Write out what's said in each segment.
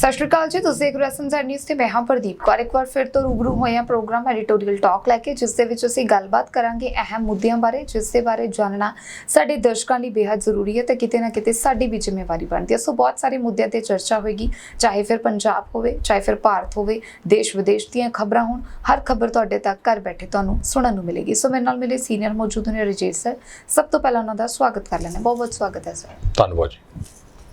ਸਤਿ ਸ਼੍ਰੀ ਅਕਾਲ ਜੀ, ਤੁਸੀਂ ਦੇਖ ਰਹੇ ਹੋ ਸੰਸਾਰ ਨਿਊਜ਼ ਤੇ ਮੈਂ ਹਾਂ ਪ੍ਰਦੀਪ ਕੌਰ। ਇੱਕ ਵਾਰ ਫਿਰ ਤੋਂ ਰੂਬਰੂ ਹੋਏ ਹਾਂ ਪ੍ਰੋਗਰਾਮ ਐਡੀਟੋਰੀਅਲ ਟਾਕ ਲੈ ਕੇ, ਜਿਸ ਦੇ ਵਿੱਚ ਅਸੀਂ ਗੱਲਬਾਤ ਕਰਾਂਗੇ ਅਹਿਮ ਮੁੱਦਿਆਂ ਬਾਰੇ, ਜਿਸ ਦੇ ਬਾਰੇ ਜਾਣਨਾ ਸਾਡੇ ਦਰਸ਼ਕਾਂ ਲਈ ਬੇहद ਜ਼ਰੂਰੀ ਹੈ ਤੇ ਕਿਤੇ ਨਾ ਕਿਤੇ ਸਾਡੀ ਵੀ ਜ਼ਿੰਮੇਵਾਰੀ ਬਣਦੀ ਹੈ। ਸੋ ਬਹੁਤ ਸਾਰੇ ਮੁੱਦਿਆਂ ਤੇ ਚਰਚਾ ਹੋਏਗੀ, ਚਾਹੇ ਫਿਰ ਪੰਜਾਬ ਹੋਵੇ, ਚਾਹੇ ਫਿਰ ਭਾਰਤ ਹੋਵੇ, ਦੇਸ਼ ਵਿਦੇਸ਼ ਦੀਆਂ ਖਬਰਾਂ ਹੋਣ, ਹਰ ਖਬਰ ਤੁਹਾਡੇ ਤੱਕ ਘਰ ਬੈਠੇ ਤੁਹਾਨੂੰ ਸੁਣਨ ਨੂੰ ਮਿਲੇਗੀ। ਸੋ ਮੇਰੇ ਨਾਲ ਮੇਰੇ ਸੀਨੀਅਰ ਮੌਜੂਦ ਨੇ ਰਜੇਸ਼ ਸਰ। ਸਭ ਤੋਂ ਪਹਿਲਾਂ ਉਹਨਾਂ ਦਾ ਸਵਾਗਤ ਕਰ ਲੈਣਾ ਬਹੁਤ ਬਹੁਤ ਸਵਾਗਤ ਹੈ, ਸਰ। ਧੰਨਵਾਦ ਜੀ।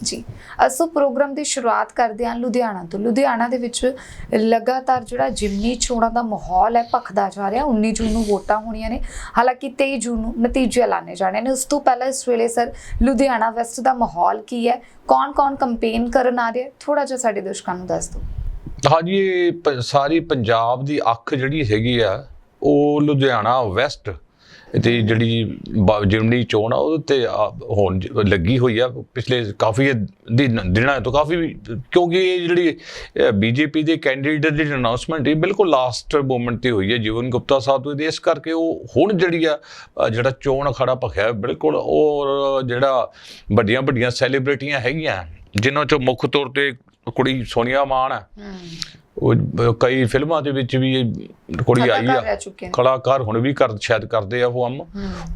ਜੀ। ਅਸੋ ਪ੍ਰੋਗਰਾਮ ਦੀ ਸ਼ੁਰੂਆਤ ਕਰਦੇ ਹਾਂ ਲੁਧਿਆਣਾ ਤੋਂ। ਲੁਧਿਆਣਾ ਦੇ ਵਿੱਚ ਲਗਾਤਾਰ ਜਿਹੜਾ ਜਿਮਨੀ ਚੋਣਾਂ ਦਾ ਮਾਹੌਲ ਹੈ, ਭਖਦਾ ਜਾ ਰਿਹਾ 19 ਜੂਨ ਨੂੰ ਵੋਟਾਂ ਹੋਣੀਆਂ ਨੇ। ਹਾਲਾਂਕਿ 23 ਜੂਨ ਨੂੰ ਨਤੀਜੇ ਐਲਾਨੇ ਜਾਣੇ ਨੇ। ਉਸ ਤੋਂ ਪਹਿਲਾਂ ਇਸ ਵੇਲੇ ਸਰ ਲੁਧਿਆਣਾ ਵੈਸਟ ਦਾ ਮਾਹੌਲ ਕੀ ਹੈ? ਕੌਣ-ਕੌਣ ਕੰਪੇਨ ਕਰਨ ਆ ਰਿਹਾ ਥੋੜਾ ਜਿਹਾ ਸਾਡੇ ਦਰਸ਼ਕਾਂ ਨੂੰ ਦੱਸ ਦਿਓ। ਹਾਂਜੀ ਸਾਰੀ ਪੰਜਾਬ ਦੀ ਅੱਖ ਜਿਹੜੀ ਹੈਗੀ ਆ, ਉਹ ਲੁਧਿਆਣਾ ਵੈਸਟ ਤੇ ਜਿਹੜੀ ਬ- ਜਿਮਨੀ ਚੋਣ ਆ ਉਹਦੇ ਤੇ ਹੋਣ ਜ- ਲੱਗੀ ਹੋਈ ਆ ਪਿਛਲੇ ਕਾਫੀ ਦਿਨਾਂ ਤੋਂ ਕਾਫੀ ਕਿਉਂਕਿ ਇਹ ਜਿਹੜੀ ਬੀਜੇਪੀ ਦੇ ਕੈਂਡੀਡੇਟ ਦੀ ਅਨਾਉਂਸਮੈਂਟ ਇਹ ਬਿਲਕੁਲ ਲਾਸਟ ਮੂਮੈਂਟ ਤੇ ਹੋਈ ਹੈ ਜੀਵਨ ਗੁਪਤਾ ਸਾਹਿਬ ਤੋਂ। ਇਸ ਕਰਕੇ ਉਹ ਹੁਣ ਜਿਹੜੀ ਆ ਜਿਹੜਾ ਚੋਣ ਅਖਾੜਾ ਭਖਿਆ, ਬਿਲਕੁਲ ਔਰ ਜਿਹੜਾ ਵੱਡੀਆਂ ਵੱਡੀਆਂ ਸੈਲੀਬ੍ਰਿਟੀਆਂ ਹੈਗੀਆਂ, ਜਿਨ੍ਹਾਂ ਚੋਂ ਮੁੱਖ ਤੌਰ ਤੇ ਕੁੜੀ ਸੋਨੀਆ ਮਾਨ ਹੈ। ਉਹ ਕਈ ਫਿਲਮਾਂ ਦੇ ਵਿੱਚ ਵੀ ਕੁੜੀ ਆਈ ਆ। ਕਲਾਕਾਰ ਹੁਣ ਵੀ ਕਰ ਸ਼ਾਇਦ ਕਰਦੇ ਆ ਉਹ ਕੰਮ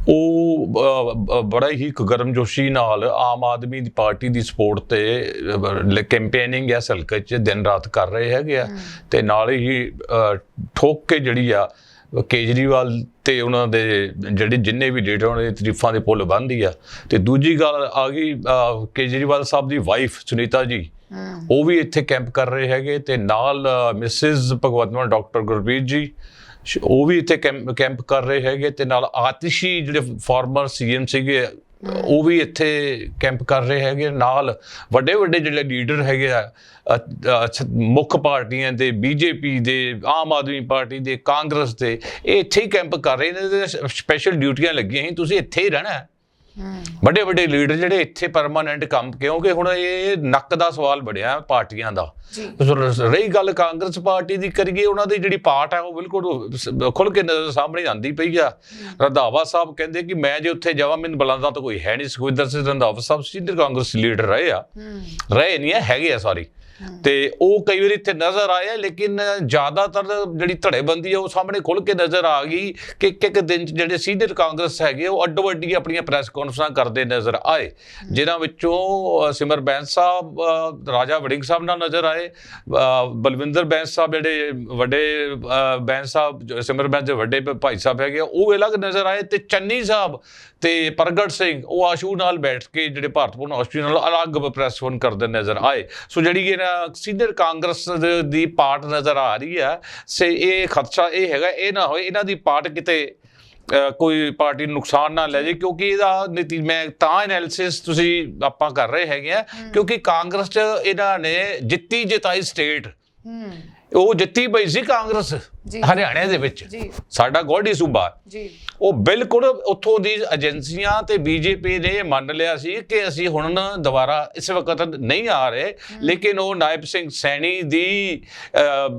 ਉਹ ਬੜਾ ਹੀ ਇੱਕ ਗਰਮਜੋਸ਼ੀ ਨਾਲ ਆਮ ਆਦਮੀ ਦੀ ਪਾਰਟੀ ਦੀ ਸਪੋਰਟ ਤੇ ਕੈਂਪੇਨਿੰਗ ਇਸ ਹਲਕੇ 'ਚ ਦਿਨ ਰਾਤ ਕਰ ਰਹੇ ਹੈਗੇ ਆ। ਤੇ ਨਾਲ ਹੀ ਠੋਕ ਕੇ ਜਿਹੜੀ ਆ ਕੇਜਰੀਵਾਲ ਤੇ ਉਹਨਾਂ ਦੇ ਜਿਹੜੇ ਜਿੰਨੇ ਵੀ ਲੀਡਰ ਉਹਨਾਂ ਦੇ ਤਾਰੀਫਾਂ ਦੇ ਪੁੱਲ ਬੰਨ੍ਹਦੀ ਆ। ਤੇ ਦੂਜੀ ਗੱਲ ਆ ਗਈ ਕੇਜਰੀਵਾਲ ਸਾਹਿਬ ਦੀ ਵਾਈਫ ਸੁਨੀਤਾ ਜੀ। ਉਹ ਵੀ ਇੱਥੇ ਕੈਂਪ ਕਰ ਰਹੇ ਹੈਗੇ ਤੇ ਨਾਲ ਮਿਸਿਸ ਭਗਵੰਤ ਮਾਨ, ਡਾਕਟਰ ਗੁਰਬੀਰ ਜੀ, ਸ਼- ਉਹ ਵੀ ਇੱਥੇ ਕੈਂਪ ਕੈਂਪ ਕਰ ਰਹੇ ਹੈਗੇ ਤੇ ਨਾਲ ਆਤਿਸ਼ੀ ਜਿਹੜੇ ਫਾਰਮਰ ਸੀਐਮ ਸੀਗੇ, ਉਹ ਵੀ ਇੱਥੇ ਕੈਂਪ ਕਰ ਰਹੇ ਹੈਗੇ। ਨਾਲ ਵੱਡੇ ਵੱਡੇ ਜਿਹੜੇ ਲੀਡਰ ਹੈਗੇ ਆ ਮੁੱਖ ਪਾਰਟੀਆਂ ਦੇ, ਬੀਜੇਪੀ ਦੇ, ਆਮ ਆਦਮੀ ਪਾਰਟੀ ਦੇ, ਕਾਂਗਰਸ ਦੇ, ਇਹ ਇੱਥੇ ਹੀ ਕੈਂਪ ਕਰ ਰਹੇ ਨੇ ਸਪੈਸ਼ਲ ਡਿਊਟੀਆਂ ਲੱਗੀਆਂ ਸੀ। ਤੁਸੀਂ ਇੱਥੇ ਹੀ ਰਹਿਣਾ ਵੱਡੇ ਵੱਡੇ ਲੀਡਰ ਜਿਹੜੇ ਇੱਥੇ ਪਰਮਾਨੈਂਟ ਕੰਮ ਕਿਉਂਕਿ ਹੁਣ ਇਹ ਨੱਕ ਦਾ ਸਵਾਲ ਬਣਿਆ ਪਾਰਟੀਆਂ ਦਾ। ਰਹੀ ਗੱਲ ਕਾਂਗਰਸ ਪਾਰਟੀ ਦੀ ਕਰੀਏ ਉਹਨਾਂ ਦੀ ਜਿਹੜੀ ਪਾਰਟ ਹੈ ਉਹ ਬਿਲਕੁਲ ਖੁੱਲ ਕੇ ਨਜ਼ਰ ਸਾਹਮਣੇ ਆਂਦੀ ਪਈ ਆ। ਰੰਧਾਵਾ ਸਾਹਿਬ ਕਹਿੰਦੇ ਕਿ ਮੈਂ ਜੇ ਉੱਥੇ ਜਾਵਾਂ ਮੈਨੂੰ ਬੁਲਾਉਂਦਾ ਤਾਂ ਕੋਈ ਹੈ ਨਹੀਂ। ਸੁਖਵਿੰਦਰ ਸਿੰਘ ਰੰਧਾਵਾ ਸਾਹਿਬ ਸੀਨੀਅਰ ਕਾਂਗਰਸ ਲੀਡਰ ਰਹੇ ਆ। ਰਹੇ ਨਹੀਂ ਹੈਗੇ ਆ ਸੌਰੀ ਤੇ ਉਹ ਕਈ ਵਾਰੀ ਇੱਥੇ ਨਜ਼ਰ ਆਏ ਲੇਕਿਨ ਜ਼ਿਆਦਾਤਰ ਜਿਹੜੀ ਧੜੇਬੰਦੀ ਆ ਉਹ ਸਾਹਮਣੇ ਖੁੱਲ ਕੇ ਨਜ਼ਰ ਆ ਗਈ ਕਿ ਇੱਕ ਇੱਕ ਦਿਨ 'ਚ ਜਿਹੜੇ ਸੀਨੀਅਰ ਕਾਂਗਰਸ ਹੈਗੇ ਉਹ ਅੱਡੋ ਅੱਡੀ ਆਪਣੀਆਂ ਪ੍ਰੈਸ ਕਾਨਫਰੰਸਾਂ ਕਰਦੇ ਨਜ਼ਰ ਆਏ ਜਿਨ੍ਹਾਂ ਵਿੱਚੋਂ ਸਿਮਰ ਬੈਂਸ ਸਾਹਿਬ ਰਾਜਾ ਵੜਿੰਗ ਸਾਹਿਬ ਨਾਲ ਨਜ਼ਰ ਆਏ ਬਲਵਿੰਦਰ ਬੈਂਸ ਸਾਹਿਬ ਜਿਹੜੇ ਵੱਡੇ ਬੈਂਸ ਸਾਹਿਬ ਸਿਮਰ ਬੈਂਸ ਦੇ ਵੱਡੇ ਭਾਈ ਸਾਹਿਬ ਹੈਗੇ ਆ, ਉਹ ਅਲੱਗ ਨਜ਼ਰ ਆਏ ਤੇ ਚੰਨੀ ਸਾਹਿਬ ਤੇ ਪ੍ਰਗਟ ਸਿੰਘ ਉਹ ਆਸ਼ੂ ਨਾਲ ਬੈਠ ਕੇ ਜਿਹੜੇ ਭਾਰਤ ਭਾਰਤਪੂਰਨ ਆਸਟ੍ਰੇਲੀਆ ਨਾਲ ਅਲੱਗ ਪ੍ਰੈਸ ਫੋਨ ਕਰਦੇ ਨਜ਼ਰ ਆਏ। ਸੋ ਜਿਹੜੀ ਇਹ ਸੀਨੀਅਰ ਕਾਂਗਰਸ ਦੇ- ਪਾਰਟ ਨਜ਼ਰ ਆ ਰਹੀ ਹੈ। ਸੇ ਇਹ ਖਦਸ਼ਾ ਇਹ ਹੈਗਾ ਇਹ ਨਾ ਹੋਏ ਇਹਨਾਂ ਦੀ ਪਾਰਟ ਕਿਤੇ ਕੋਈ ਪਾਰਟੀ ਨੂੰ ਨੁਕਸਾਨ ਨਾ ਲੈ ਜੇ ਕਿਉਂਕਿ ਇਹਦਾ ਨੀਤੀ ਮੈਂ ਤਾਂ ਐਨਾਲਿਸਿਸ ਤੁਸੀਂ ਆਪਾਂ ਕਰ ਰਹੇ ਹੈਗੇ ਆ ਕਿਉਂਕਿ ਕਾਂਗਰਸ ਚ ਇਹਨਾਂ ਨੇ ਜਿੱਤੀ ਜਿਤਾਈ ਸਟੇਟ। ਉਹ ਜਿੱਤੀ ਪਈ ਸੀ ਕਾਂਗਰਸ। ਹਰਿਆਣੇ ਦੇ ਵਿੱਚ। ਸਾਡਾ ਗੋਡੀ ਸੂਬਾ। ਜੀ। ਉਹ ਬਿਲਕੁਲ ਉੱਥੋਂ ਦੀ ਏਜੰਸੀਆਂ ਤੇ ਬੀਜੇਪੀ ਨੇ ਮੰਨ ਲਿਆ ਸੀ ਕਿ ਅਸੀਂ ਹੁਣ ਦੁਬਾਰਾ ਇਸ ਵਕਤ ਨਹੀਂ ਆ ਰਹੇ। ਲੇਕਿਨ ਉਹ ਨਾਇਬ ਸਿੰਘ ਸੈਣੀ ਦੀ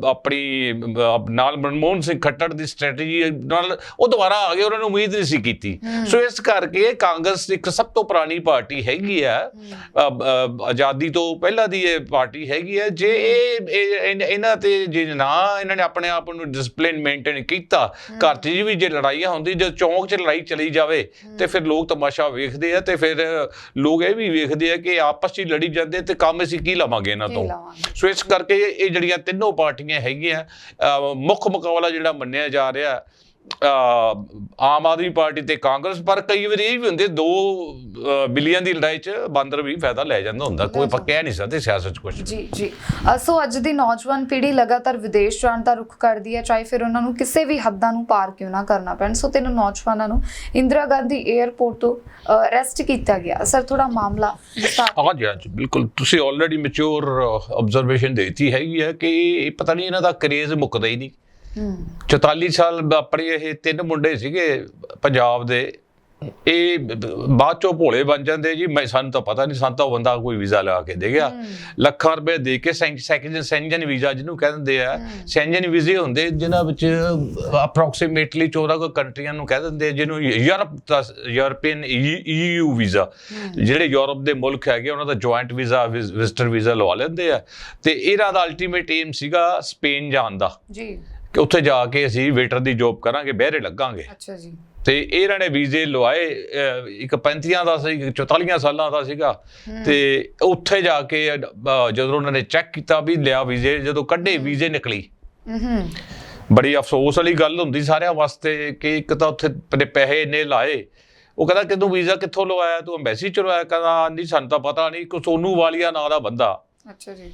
ਆਪਣੀ ਨਾਲ ਮਨਮੋਹਨ ਸਿੰਘ ਖੱਟੜ ਦੀ ਸਟ੍ਰੈਟਜੀ ਨਾਲ ਉਹ ਦੁਬਾਰਾ ਆ ਗਏ ਉਹਨਾਂ ਨੂੰ ਉਮੀਦ ਨਹੀਂ ਸੀ ਕੀਤੀ। ਸੋ ਇਸ ਕਰਕੇ ਕਾਂਗਰਸ ਇੱਕ ਸਭ ਤੋਂ ਪੁਰਾਣੀ ਪਾਰਟੀ ਹੈਗੀ ਆ ਆਜ਼ਾਦੀ ਤੋਂ ਪਹਿਲਾਂ ਦੀ ਇਹ ਪਾਰਟੀ ਹੈਗੀ ਹੈ ਜੇ ਇਹ ਇਹਨਾਂ ਤੇ ਜੇ ਨਾ ਇਹਨਾਂ ਨੇ ਆਪਣੇ ਆਪ ਨੂੰ ਡਿਸਪਲਿਨ ਮੇਨਟੇਨ ਕੀਤਾ ਘਰ 'ਚ ਵੀ ਜੇ ਲੜਾਈਆਂ ਹੁੰਦੀ ਜੇ ਚੌਂਕ 'ਚ ਲੜਾਈ ਚਲੀ ਜਾਵੇ ਤੇ ਫਿਰ ਲੋਕ ਤਮਾਸ਼ਾ ਵੇਖਦੇ ਆ ਤੇ ਫਿਰ ਲੋਕ ਇਹ ਵੀ ਵੇਖਦੇ ਆ ਕਿ ਆਪਸ 'ਚ ਲੜੀ ਜਾਂਦੇ ਤੇ ਕੰਮ ਅਸੀਂ ਕੀ ਲਵਾਂਗੇ ਇਹਨਾਂ ਤੋਂ। ਸੋ ਇਸ ਕਰਕੇ ਇਹ ਜਿਹੜੀਆਂ ਤਿੰਨੋਂ ਪਾਰਟੀਆਂ ਹੈਗੀਆਂ ਮੁੱਖ ਮੁਕਾਬਲਾ ਜਿਹੜਾ ਮੰਨਿਆ ਜਾ ਰਿਹਾ ਆਮ ਆਦਮੀ ਪਾਰਟੀ ਤੇ ਕਾਂਗਰਸ ਪਰ ਕਈ ਵਾਰੀ ਇਹ ਵੀ ਹੁੰਦੇ ਦੋ ਬਿਲੀਅਨ ਦੀ ਲੜਾਈ 'ਚ ਬਾਂਦਰ ਵੀ ਫਾਇਦਾ ਲੈ ਜਾਂਦਾ ਹੁੰਦਾ ਕੋਈ ਆਪਾਂ ਕਹਿ ਨਹੀਂ ਸਕਦੇ ਸਿਆਸਤ 'ਚ ਕੁਝ ਜੀ ਜੀ। ਸੋ ਅੱਜ ਦੀ ਨੌਜਵਾਨ ਪੀੜ੍ਹੀ ਲਗਾਤਾਰ ਵਿਦੇਸ਼ ਜਾਣ ਦਾ ਰੁਖ ਕਰਦੀ ਹੈ ਚਾਹੇ ਫਿਰ ਉਹਨਾਂ ਨੂੰ ਕਿਸੇ ਵੀ ਹੱਦਾਂ ਨੂੰ ਪਾਰ ਕਿਉਂ ਨਾ ਕਰਨਾ ਪੈਣ। ਸੋ ਤਿੰਨ ਨੌਜਵਾਨਾਂ ਨੂੰ ਇੰਦਰਾ ਗਾਂਧੀ 에ਅਰਪੋਰਟ ਤੋਂ ਅਰੈਸਟ ਕੀਤਾ ਗਿਆ। ਸਰ ਥੋੜਾ ਮਾਮਲਾ ਵਿਸਤਾਰ ਹਾਂਜੀ ਹਾਂਜੀ ਬਿਲਕੁਲ। ਤੁਸੀਂ ਆਲਰੇਡੀ ਮੈਚੁਰ ਆਬਜ਼ਰਵੇਸ਼ਨ ਦੇਤੀ ਹੈਗੀ ਹੈ ਕਿ ਇਹ ਪਤਾ ਨਹੀਂ ਇਹਨਾਂ ਦਾ ਕਰੇਜ਼ ਮੁੱਕਦਾ ਹੀ ਨਹੀਂ। ਹੂੰ 44 ਸਾਲ ਆਪਣੇ ਇਹ ਤਿੰਨ ਮੁੰਡੇ ਸੀਗੇ ਪੰਜਾਬ ਦੇ। ਇਹ ਬਾਅਦ ਚੋਂ ਭੋਲੇ ਬਣ ਜਾਂਦੇ ਜੀ। ਮੈਂ ਸਾਨੂੰ ਤਾਂ ਪਤਾ ਨਹੀਂ ਸਾਨੂੰ ਤਾਂ ਬੰਦਾ ਕੋਈ ਵੀਜ਼ਾ ਲਗਾ ਕੇ ਦੇ ਗਿਆ। ਲੱਖਾਂ ਰੁਪਏ ਦੇ ਕੇ ਸੈਂਕਜਨ ਸੈਂਜਨ ਵੀਜ਼ਾ ਜਿਹਨੂੰ ਕਹਿ ਦਿੰਦੇ ਆ ਸੈਂਜਨ ਵੀਜ਼ੇ ਹੁੰਦੇ ਜਿਨ੍ਹਾਂ ਵਿੱਚ ਅਪਰੋਕਸੀਮੇਟਲੀ 14 ਕੋ ਕੰਟਰੀਆਂ ਨੂੰ ਕਹਿ ਦਿੰਦੇ ਜਿਹਨੂੰ ਯੂਰਪ ਦਾ ਯੂਰਪੀਅਨ ਈਯੂ ਵੀਜ਼ਾ। ਜਿਹੜੇ ਯੂਰਪ ਦੇ ਮੁਲਕ ਹੈਗੇ ਉਹਨਾਂ ਦਾ ਜੁਆਇੰਟ ਵੀਜ਼ਾ ਵਿਜ਼ਟਰ ਵੀਜ਼ਾ ਲਵਾ ਲੈਂਦੇ ਆ। ਤੇ ਇਹਨਾਂ ਦਾ ਅਲਟੀਮੇਟ ਏਮ ਸੀਗਾ ਸਪੇਨ ਜਾਣ ਦਾ। ਜੀ। ਕਿ ਉੱਥੇ ਜਾ ਕੇ ਅਸੀਂ ਵੇਟਰ ਦੀ ਜੌਬ ਕਰਾਂਗੇ ਬਹਿਰੇ ਲੱਗਾਂਗੇ। ਅੱਛਾ ਜੀ। ਤੇ ਇਹਨਾਂ ਨੇ ਵੀਜ਼ੇ ਲਵਾਏ ਇੱਕ 35 ਦਾ ਸੀ ਇੱਕ 44 ਸਾਲਾਂ ਦਾ ਸੀਗਾ। ਤੇ ਉੱਥੇ ਜਾ ਕੇ ਜਦੋਂ ਉਹਨਾਂ ਨੇ ਚੈੱਕ ਕੀਤਾ ਵੀ ਲਿਆ ਵੀਜ਼ੇ ਜਦੋਂ ਕੱਢੇ ਵੀਜ਼ੇ ਨਿਕਲੀ। ਹੂੰ ਬੜੀ ਅਫਸੋਸ ਵਾਲੀ ਗੱਲ ਹੁੰਦੀ ਸਾਰਿਆਂ ਵਾਸਤੇ ਕਿ ਇੱਕ ਤਾਂ ਉੱਥੇ ਆਪਣੇ ਪੈਸੇ ਇੰਨੇ ਲਾਏ। ਉਹ ਕਹਿੰਦਾ ਕਿ ਤੂੰ ਵੀਜ਼ਾ ਕਿੱਥੋਂ ਲਵਾਇਆ? ਤੂੰ ਐਮਬੈਸੀ ਚ ਲਵਾਇਆ? ਕਹਿੰਦਾ ਨਹੀਂ ਸਾਨੂੰ ਤਾਂ ਪਤਾ ਨਹੀਂ ਕੋ ਸੋਨੂ ਵਾਲੀਆ ਨਾਂ ਦਾ ਬੰਦਾ। ਅੱਛਾ ਜੀ।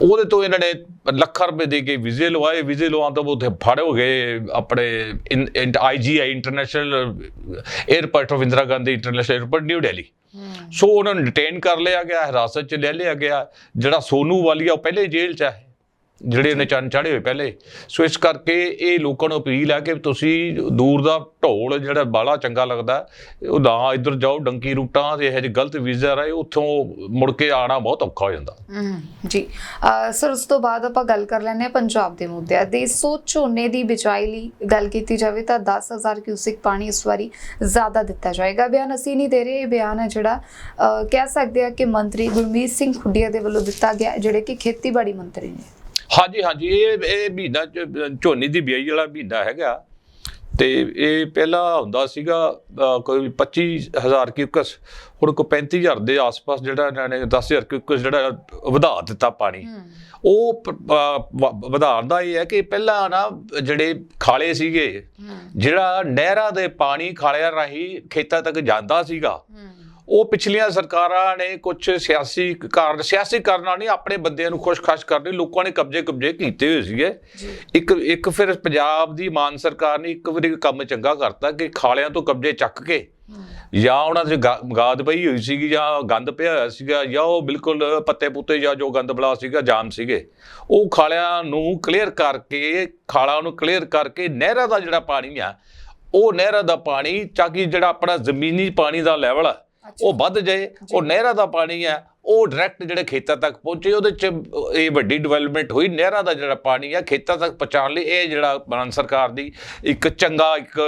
ਉਹਦੇ ਤੋਂ ਇਹਨਾਂ ਨੇ ਲੱਖਾਂ ਰੁਪਏ ਦੇ ਕੇ ਵੀਜ਼ੇ ਲਵਾਏ ਵੀਜ਼ੇ ਲਵਾਉਣ ਤੋਂ ਉੱਥੇ ਫੜ ਹੋ ਗਏ ਆਪਣੇ IGI international airport of Indira Gandhi international airport new Delhi so ਉਹਨਾਂ ਨੂੰ ਡਿਟੇਨ ਕਰ ਲਿਆ ਗਿਆ ਹਿਰਾਸਤ ਚ ਲੈ ਲਿਆ ਗਿਆ ਜਿਹੜਾ ਸੋਨੂ ਵਾਲੀਆ ਉਹ ਪਹਿਲੇ ਜੇਲ੍ਹ ਚ ਹੈ ਜਿਹੜੇ ਉਹਨੇ ਚੰਨ ਚਾੜੇ ਹੋਏ ਪਹਿਲੇ। ਸੋ ਇਸ ਕਰਕੇ ਇਹ ਲੋਕਾਂ ਨੂੰ ਅਪੀਲ ਹੈ ਕਿ ਤੁਸੀਂ ਦੂਰ ਦਾ ਢੋਲ ਜਿਹੜਾ ਬਾਲਾ ਚੰਗਾ ਲੱਗਦਾ, ਉਹ ਨਾ ਇੱਧਰ ਜਾਓ, ਡੰਕੀ ਰੂਟਾਂ ਤੇ ਇਹੋ ਜਿਹੇ ਗਲਤ ਵੀਜ਼ਾ ਰਹੇ ਉੱਥੋਂ ਮੁੜ ਕੇ ਆਣਾ ਬਹੁਤ ਔਖਾ ਹੋ ਜਾਂਦਾ। ਜੀ। ਸਰ, ਉਸ ਤੋਂ ਬਾਅਦ ਆਪਾਂ ਗੱਲ ਕਰ ਲੈਂਦੇ ਪੰਜਾਬ ਦੇ ਮੁੱਦਿਆਂ ਦੀ। ਸੋ ਝੋਨੇ ਦੀ ਬਿਜਾਈ ਲਈ ਗੱਲ ਕੀਤੀ ਜਾਵੇ ਤਾਂ 10000 ਕਿਊਸਿਕ ਪਾਣੀ ਇਸ ਵਾਰੀ ਜ਼ਿਆਦਾ ਦਿੱਤਾ ਜਾਏਗਾ। ਬਿਆਨ ਅਸੀਂ ਨਹੀਂ ਦੇ ਰਹੇ। ਇਹ ਬਿਆਨ ਹੈ ਜਿਹੜਾ ਕਹਿ ਸਕਦੇ ਆ ਕਿ ਮੰਤਰੀ ਗੁਰਮੀਤ ਸਿੰਘ ਖੁੱਡੀਆ ਦੇ ਵੱਲੋਂ ਦਿੱਤਾ ਗਿਆ, ਜਿਹੜੇ ਕਿ ਖੇਤੀਬਾੜੀ ਮੰਤਰੀ ਨੇ। ਹਾਂਜੀ ਹਾਂਜੀ ਇਹ ਇਹ ਮਹੀਨਾ ਝੋਨੇ ਦੀ ਬਿਜਾਈ ਵਾਲਾ ਮਹੀਨਾ ਹੈਗਾ। ਤੇ ਇਹ ਪਹਿਲਾਂ ਹੁੰਦਾ ਸੀਗਾ ਕੋਈ 25000 ਕਿਊਕਸ ਹੁਣ ਕੋ 35000 ਦੇ ਆਸ-ਪਾਸ ਜਿਹੜਾ ਇਹਨਾਂ ਨੇ 10000 ਕਿਊਕਸ ਜਿਹੜਾ ਵਧਾ ਦਿੱਤਾ ਪਾਣੀ। ਉਹ ਵਧਾਉਣ ਦਾ ਇਹ ਹੈ ਕਿ ਪਹਿਲਾਂ ਨਾ ਜਿਹੜੇ ਖਾਲੇ ਸੀਗੇ ਜਿਹੜਾ ਨਹਿਰਾਂ ਦੇ ਪਾਣੀ ਖਾਲਿਆਂ ਰਾਹੀਂ ਖੇਤਾਂ ਤੱਕ ਜਾਂਦਾ ਸੀਗਾ ਉਹ ਪਿਛਲੀਆਂ ਸਰਕਾਰਾਂ ਨੇ ਕੁਝ ਸਿਆਸੀ ਕਾਰਨ ਸਿਆਸੀ ਕਾਰਨਾਂ ਨਹੀਂ ਆਪਣੇ ਬੰਦਿਆਂ ਨੂੰ ਖੁਸ਼-ਖਸ਼ ਕਰਨੇ ਲੋਕਾਂ ਨੇ ਕਬਜ਼ੇ ਕਬਜ਼ੇ ਕੀਤੇ ਹੋਏ ਸੀਗੇ। ਇੱਕ ਇੱਕ ਫਿਰ ਪੰਜਾਬ ਦੀ ਮਾਨ ਸਰਕਾਰ ਨੇ ਇੱਕ ਵਾਰੀ ਕੰਮ ਚੰਗਾ ਕਰਤਾ ਕਿ ਖਾਲਿਆਂ ਤੋਂ ਕਬਜ਼ੇ ਚੱਕ ਕੇ ਜਾਂ ਉਹਨਾਂ ਦੇ ਗਾਦ ਪਈ ਹੋਈ ਸੀਗੀ ਜਾਂ ਗੰਦ ਪਿਆ ਹੋਇਆ ਸੀਗਾ ਜਾਂ ਉਹ ਬਿਲਕੁਲ ਪੱਤੇ ਪੁੱਤੇ ਜਾਂ ਜੋ ਗੰਦ ਬਲਾ ਸੀਗਾ ਜਾਮ ਸੀਗੇ। ਉਹ ਖਾਲਿਆਂ ਨੂੰ ਕਲੀਅਰ ਕਰਕੇ ਖਾਲਾਂ ਨੂੰ ਕਲੀਅਰ ਕਰਕੇ ਨਹਿਰਾਂ ਦਾ ਜਿਹੜਾ ਪਾਣੀ ਆ ਉਹ ਨਹਿਰਾਂ ਦਾ ਪਾਣੀ ਚਾਕੀ ਜਿਹੜਾ ਆਪਣਾ ਜ਼ਮੀਨੀ ਪਾਣੀ ਦਾ ਲੈਵਲ ਆ ਉਹ ਵੱਧ ਜਾਏ ਉਹ ਨਹਿਰਾਂ ਦਾ ਪਾਣੀ ਆ ਉਹ ਡਾਇਰੈਕਟ ਜਿਹੜੇ ਖੇਤਾਂ ਤੱਕ ਪਹੁੰਚੇ ਉਹਦੇ ਚ ਇਹ ਵੱਡੀ ਡਿਵੈਲਪਮੈਂਟ ਹੋਈ ਨਹਿਰਾਂ ਦਾ ਜਿਹੜਾ ਪਾਣੀ ਆ ਖੇਤਾਂ ਤੱਕ ਪਹੁੰਚਾਉਣ ਲਈ ਇਹ ਜਿਹੜਾ ਮਾਨ ਸਰਕਾਰ ਦੀ ਇੱਕ ਚੰਗਾ ਇੱਕ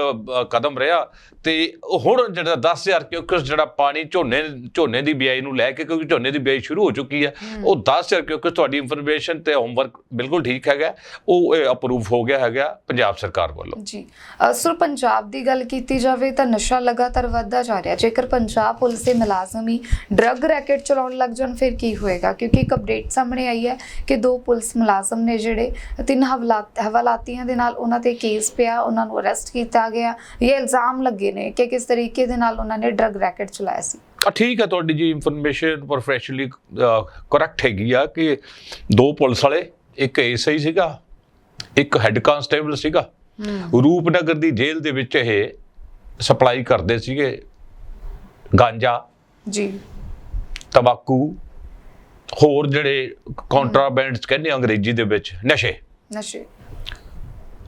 ਕਦਮ ਰਿਹਾ। ਤੇ ਹੁਣ ਜਿਹੜਾ 10000 ਕਿਉਂਕਿ ਜਿਹੜਾ ਪਾਣੀ ਝੋਨੇ ਝੋਨੇ ਦੀ ਬਿਜਾਈ ਨੂੰ ਲੈ ਕੇ ਕਿਉਂਕਿ ਝੋਨੇ ਦੀ ਬਿਜਾਈ ਸ਼ੁਰੂ ਹੋ ਚੁੱਕੀ ਹੈ ਉਹ 10000 ਕਿਉਂਕਿ ਤੁਹਾਡੀ ਇਨਫੋਰਮੇਸ਼ਨ ਤੇ ਹੋਮਵਰਕ ਬਿਲਕੁਲ ਠੀਕ ਹੈਗਾ ਉਹ ਅਪਰੂਵ ਹੋ ਗਿਆ ਹੈਗਾ ਪੰਜਾਬ ਸਰਕਾਰ ਵੱਲੋਂ। ਜੀ। ਸਰ ਪੰਜਾਬ ਦੀ ਗੱਲ ਕੀਤੀ ਜਾਵੇ ਤਾਂ ਨਸ਼ਾ ਲਗਾਤਾਰ ਵੱਧਦਾ ਜਾ ਰਿਹਾ। ਜੇਕਰ ਪੰਜਾਬ ਪੁਲਿਸ ਦੇ ਮੁਲਾਜ਼ਮ ਹੀ ਡਰੱਗ ਰੈਕੇਟ ਚਲਾਉਣ ਲੱਗ ਜਾਣ ਫਿਰ ਕੀ ਹੋਏਗਾ? ਕਿਉਂਕਿ ਇੱਕ ਅਪਡੇਟ ਸਾਹਮਣੇ ਆਈ ਹੈ ਕਿ ਦੋ ਪੁਲਿਸ ਮੁਲਾਜ਼ਮ ਨੇ ਜਿਹੜੇ ਤਿੰਨ ਹਵਾਲਾਤ ਹਵਾਲਾਤੀਆਂ ਦੇ ਨਾਲ ਉਹਨਾਂ ਤੇ ਕੇਸ ਪਿਆ ਉਹਨਾਂ ਨੂੰ ਅਰੈਸਟ ਕੀਤਾ ਗਿਆ। ਇਹ ਇਲਜ਼ਾਮ ਲੱਗੇ ਨੇ ਕਿ ਕਿਸ ਤਰੀਕੇ ਦੇ ਨਾਲ ਉਹਨਾਂ ਨੇ ਡਰੱਗ ਰੈਕੇਟ ਚਲਾਇਆ ਸੀ। ਠੀਕ ਹੈ ਤੁਹਾਡੀ ਜੀ ਇਨਫੋਰਮੇਸ਼ਨ ਪ੍ਰੋਫੈਸ਼ਨਲੀ ਕਰੈਕਟ ਹੈਗੀ ਆ ਕਿ ਦੋ ਪੁਲਿਸ ਵਾਲੇ ਇੱਕ ਐਸਆਈ ਸੀਗਾ ਇੱਕ ਹੈੱਡ ਕਾਂਸਟੇਬਲ ਸੀਗਾ। ਰੂਪਨਗਰ ਦੀ ਜੇਲ੍ਹ ਦੇ ਵਿੱਚ ਇਹ ਸਪਲਾਈ ਕਰਦੇ ਸੀਗੇ ਗਾਂਜਾ। ਜੀ। ਤੰਬਾਕੂ ਹੋਰ ਜਿਹੜੇ ਕੰਟਰਾਬੈਂਡਸ ਕਹਿੰਦੇ ਅੰਗਰੇਜ਼ੀ ਦੇ ਵਿੱਚ ਨਸ਼ੇ। ਨਸ਼ੇ।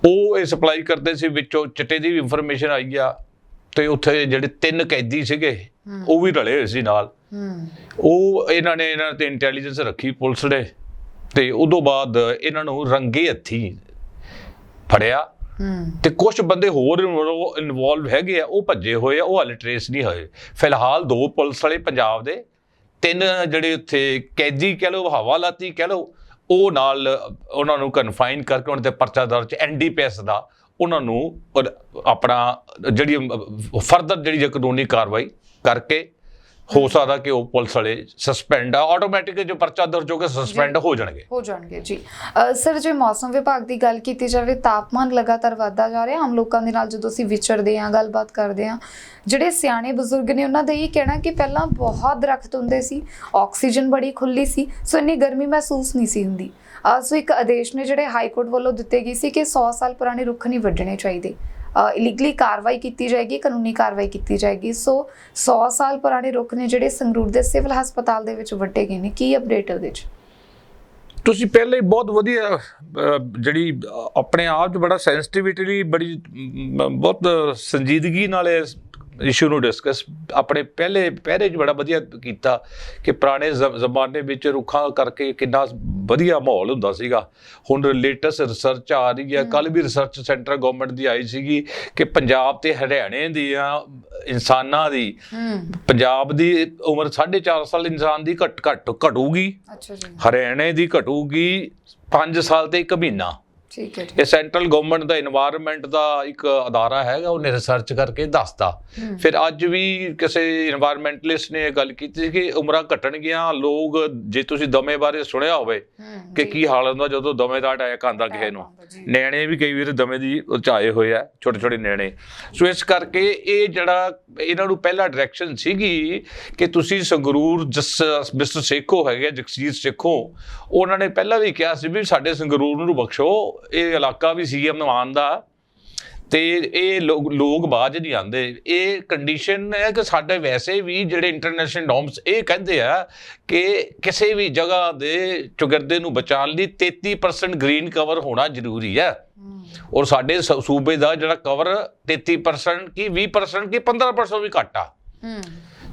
ਉਹ ਇਹ ਸਪਲਾਈ ਕਰਦੇ ਸੀ ਵਿੱਚੋਂ ਚਿੱਟੇ ਦੀ ਵੀ ਇਨਫੋਰਮੇਸ਼ਨ ਆਈ ਆ ਤੇ ਉੱਥੇ ਜਿਹੜੇ ਤਿੰਨ ਕੈਦੀ ਸੀਗੇ ਉਹ ਵੀ ਰਲੇ ਹੋਏ ਸੀ ਨਾਲ। ਉਹ ਇਹਨਾਂ ਨੇ ਇਹਨਾਂ ਤੇ ਇੰਟੈਲੀਜੈਂਸ ਰੱਖੀ ਪੁਲਿਸ ਨੇ ਤੇ ਉਦੋਂ ਬਾਅਦ ਇਹਨਾਂ ਨੂੰ ਰੰਗੇ ਹੱਥੀ ਫੜਿਆ। ਤੇ ਕੁਝ ਬੰਦੇ ਹੋਰ ਇਨਵੋਲਵ ਹੈਗੇ ਆ ਉਹ ਭੱਜੇ ਹੋਏ ਆ ਉਹ ਹਾਲੇ ਟ੍ਰੇਸ ਨਹੀਂ ਹੋਏ। ਫਿਲਹਾਲ ਦੋ ਪੁਲਿਸ ਵਾਲੇ ਪੰਜਾਬ ਦੇ ਤਿੰਨ ਜਿਹੜੇ ਉੱਥੇ ਕੈਦੀ ਕਹਿ ਲਓ ਹਵਾਲਾਤੀ ਕਹਿ ਲਓ, ਉਹ ਨਾਲ ਉਹਨਾਂ ਨੂੰ ਕਨਫਾਈਨ ਕਰਕੇ ਉਹਨਾਂ ਤੇ ਪਰਚਾ ਦਰਜ ਐਨਡੀਪੀਐਸ ਦਾ ਉਹਨਾਂ ਨੂੰ ਆਪਣਾ ਜਿਹੜੀ ਫਰਦਰ ਜਿਹੜੀ ਕਾਨੂੰਨੀ ਕਾਰਵਾਈ ਕਰਕੇ ਹੋ ਸਕਦਾ ਕਿ ਉਹ ਪੁਲਿਸ ਵਾਲੇ ਸਸਪੈਂਡ ਆ। ਆਟੋਮੈਟਿਕ ਜੋ ਪਰਚਾ ਦਰਜ ਹੋ ਕੇ ਸਸਪੈਂਡ ਹੋ ਜਾਣਗੇ। ਹੋ ਜਾਣਗੇ ਜੀ। ਸਰ ਜੇ ਮੌਸਮ ਵਿਭਾਗ ਦੀ ਗੱਲ ਕੀਤੀ ਜਾਵੇ ਤਾਪਮਾਨ ਲਗਾਤਾਰ ਵਧਦਾ ਜਾ ਰਿਹਾ। ਆਮ ਲੋਕਾਂ ਦੇ ਨਾਲ ਜਦੋਂ ਅਸੀਂ ਵਿਚਰਦੇ ਹਾਂ ਗੱਲਬਾਤ ਕਰਦੇ ਹਾਂ ਜਿਹੜੇ ਸਿਆਣੇ ਬਜ਼ੁਰਗ ਨੇ ਉਹਨਾਂ ਦਾ ਇਹ ਕਹਿਣਾ ਕਿ ਪਹਿਲਾਂ ਬਹੁਤ ਦਰਖਤ ਹੁੰਦੇ ਸੀ ਆਕਸੀਜਨ ਬੜੀ ਖੁੱਲੀ ਸੀ ਸੋ ਇੰਨੀ ਗਰਮੀ ਮਹਿਸੂਸ ਨਹੀਂ ਸੀ ਹੁੰਦੀ। ਸੋ ਇੱਕ ਆਦੇਸ਼ ਨੇ ਜਿਹੜੇ ਹਾਈ ਕੋਰਟ ਵੱਲੋਂ ਦਿੱਤੇ ਗਏ ਸੀ ਕਿ 100 ਸਾਲ ਪੁਰਾਣੇ ਰੁੱਖ ਨਹੀਂ ਵੱਢਣੇ ਚਾਹੀਦੇ। ਇਲੀਗਲੀ ਕਾਰਵਾਈ ਕੀਤੀ ਜਾਏਗੀ, ਕਾਨੂੰਨੀ ਕਾਰਵਾਈ ਕੀਤੀ ਜਾਏਗੀ। ਸੋ 100 ਸਾਲ ਪੁਰਾਣੇ ਰੁੱਖ ਨੇ ਜਿਹੜੇ ਸੰਗਰੂਰ ਦੇ ਸਿਵਲ ਹਸਪਤਾਲ ਦੇ ਵਿੱਚ ਵੱਡੇ ਗਏ ਨੇ। ਕੀ ਅਪਡੇਟ ਉਹਦੇ 'ਚ? ਤੁਸੀਂ ਪਹਿਲੇ ਹੀ ਬਹੁਤ ਵਧੀਆ ਜਿਹੜੀ ਆਪਣੇ ਆਪ 'ਚ ਬੜਾ ਸੈਂਸਿਟਿਵਿਟੀ ਬੜੀ ਬਹੁਤ ਸੰਜੀਦਗੀ ਨਾਲ ਇਹ ਇਸ਼ੂ ਨੂੰ ਡਿਸਕਸ ਆਪਣੇ ਪਹਿਲੇ ਪਹਿਰੇ 'ਚ ਬੜਾ ਵਧੀਆ ਕੀਤਾ ਕਿ ਪੁਰਾਣੇ ਜ਼ਮਾਨੇ ਵਿੱਚ ਰੁੱਖਾਂ ਕਰਕੇ ਕਿੰਨਾ ਵਧੀਆ ਮਾਹੌਲ ਹੁੰਦਾ ਸੀਗਾ। ਹੁਣ ਲੇਟੈਸਟ ਰਿਸਰਚ ਆ ਰਹੀ ਹੈ। ਕੱਲ ਵੀ ਰਿਸਰਚ ਸੈਂਟਰ ਗਵਰਨਮੈਂਟ ਦੀ ਆਈ ਸੀਗੀ ਕਿ ਪੰਜਾਬ ਤੇ ਹਰਿਆਣੇ ਦੀਆਂ ਇਨਸਾਨਾਂ ਦੀ ਪੰਜਾਬ ਦੀ ਉਮਰ 4.5 ਸਾਲ ਇਨਸਾਨ ਦੀ ਘਟ ਘਟ ਘਟੂਗੀ। ਅੱਛਾ ਜੀ। ਹਰਿਆਣੇ ਦੀ ਘਟੂਗੀ 5 ਸਾਲ ਤੇ 1 ਮਹੀਨਾ। ਠੀਕ ਹੈ ਇਹ ਸੈਂਟਰਲ ਗਵਰਨਮੈਂਟ ਦਾ এনवायरमेंट ਦਾ ਇੱਕ ਅਦਾਰਾ ਹੈਗਾ ਉਹਨੇ ਰਿਸਰਚ ਕਰਕੇ ਦੱਸਦਾ ਫਿਰ ਅੱਜ ਵੀ ਕਿਸੇ এনवायरमेंटਲਿਸਟ ਨੇ ਇਹ ਗੱਲ ਕੀਤੀ ਸੀ ਕਿ ਉਮਰਾਂ ਘਟਣਗੀਆਂ ਲੋਕ ਜੇ ਤੁਸੀਂ ਦਮੇ ਬਾਰੇ ਸੁਣਿਆ ਹੋਵੇ ਕਿ ਕੀ ਹਾਲ ਹੁੰਦਾ ਜਦੋਂ ਦਮੇ ਦਾ ਅਟੈਕ ਆਂਦਾ ਕਿਸੇ ਨੂੰ। ਨਿਆਣੇ ਵੀ ਕਈ ਵਾਰ ਦਮੇ ਦੀ ਉਚਾਏ ਹੋਏ ਆ ਛੋਟੇ ਛੋਟੇ ਨਿਆਣੇ। ਸੋ ਇਸ ਕਰਕੇ ਇਹ ਜਿਹੜਾ ਇਹਨਾਂ ਨੂੰ ਪਹਿਲਾ ਡਾਇਰੈਕਸ਼ਨ ਸੀਗੀ ਕਿ ਤੁਸੀਂ ਸੰਗਰੂਰ ਜਸ ਮਿਸਟਰ ਸੇਖੋ ਹੈਗੇ ਜਗਸੀਰ ਸੇਖੋ ਉਹਨਾਂ ਨੇ ਪਹਿਲਾਂ ਵੀ ਕਿਹਾ ਸੀ ਵੀ ਸਾਡੇ ਸੰਗਰੂਰ ਨੂੰ ਬਖਸ਼ੋ ਇਹ ਇਲਾਕਾ ਵੀ ਸੀਐਮ ਮਾਨ ਦਾ ਤੇ ਇਹ ਲੋਕ ਬਾਜ ਨਹੀਂ ਆਉਂਦੇ। ਇਹ ਕੰਡੀਸ਼ਨ ਹੈ ਕਿ ਸਾਡੇ ਵੈਸੇ ਵੀ ਜਿਹੜੇ ਇੰਟਰਨੈਸ਼ਨਲ ਨੋਰਮਸ ਇਹ ਕਹਿੰਦੇ ਆ ਕਿ ਕਿਸੇ ਵੀ ਜਗ੍ਹਾ ਦੇ ਚੁਗਰਦੇ ਨੂੰ ਬਚਾਉਣ ਲਈ 33% ਗ੍ਰੀਨ ਕਵਰ ਹੋਣਾ ਜ਼ਰੂਰੀ ਹੈ। ਔਰ ਸਾਡੇ ਸ- ਸੂਬੇ ਦਾ ਜਿਹੜਾ ਕਵਰ 33% ਕੀ 20% ਕੀ 15% ਵੀ ਘੱਟ ਆ। ਹੂੰ।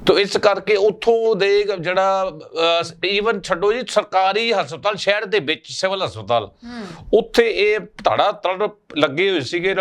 ਤੋ ਇਸ ਕਰਕੇ ਉੱਥੋਂ ਦੇ ਜਿਹੜਾ ਈਵਨ ਛੱਡੋ ਜੀ ਸਰਕਾਰੀ ਹਸਪਤਾਲ ਸ਼ਹਿਰ ਦੇ ਵਿੱਚ ਸਿਵਲ ਹਸਪਤਾਲ ਉੱਥੇ ਇਹ ਧੜਾ ਤੜ ਲੱਗੇ ਹੋਏ ਸੀਗੇ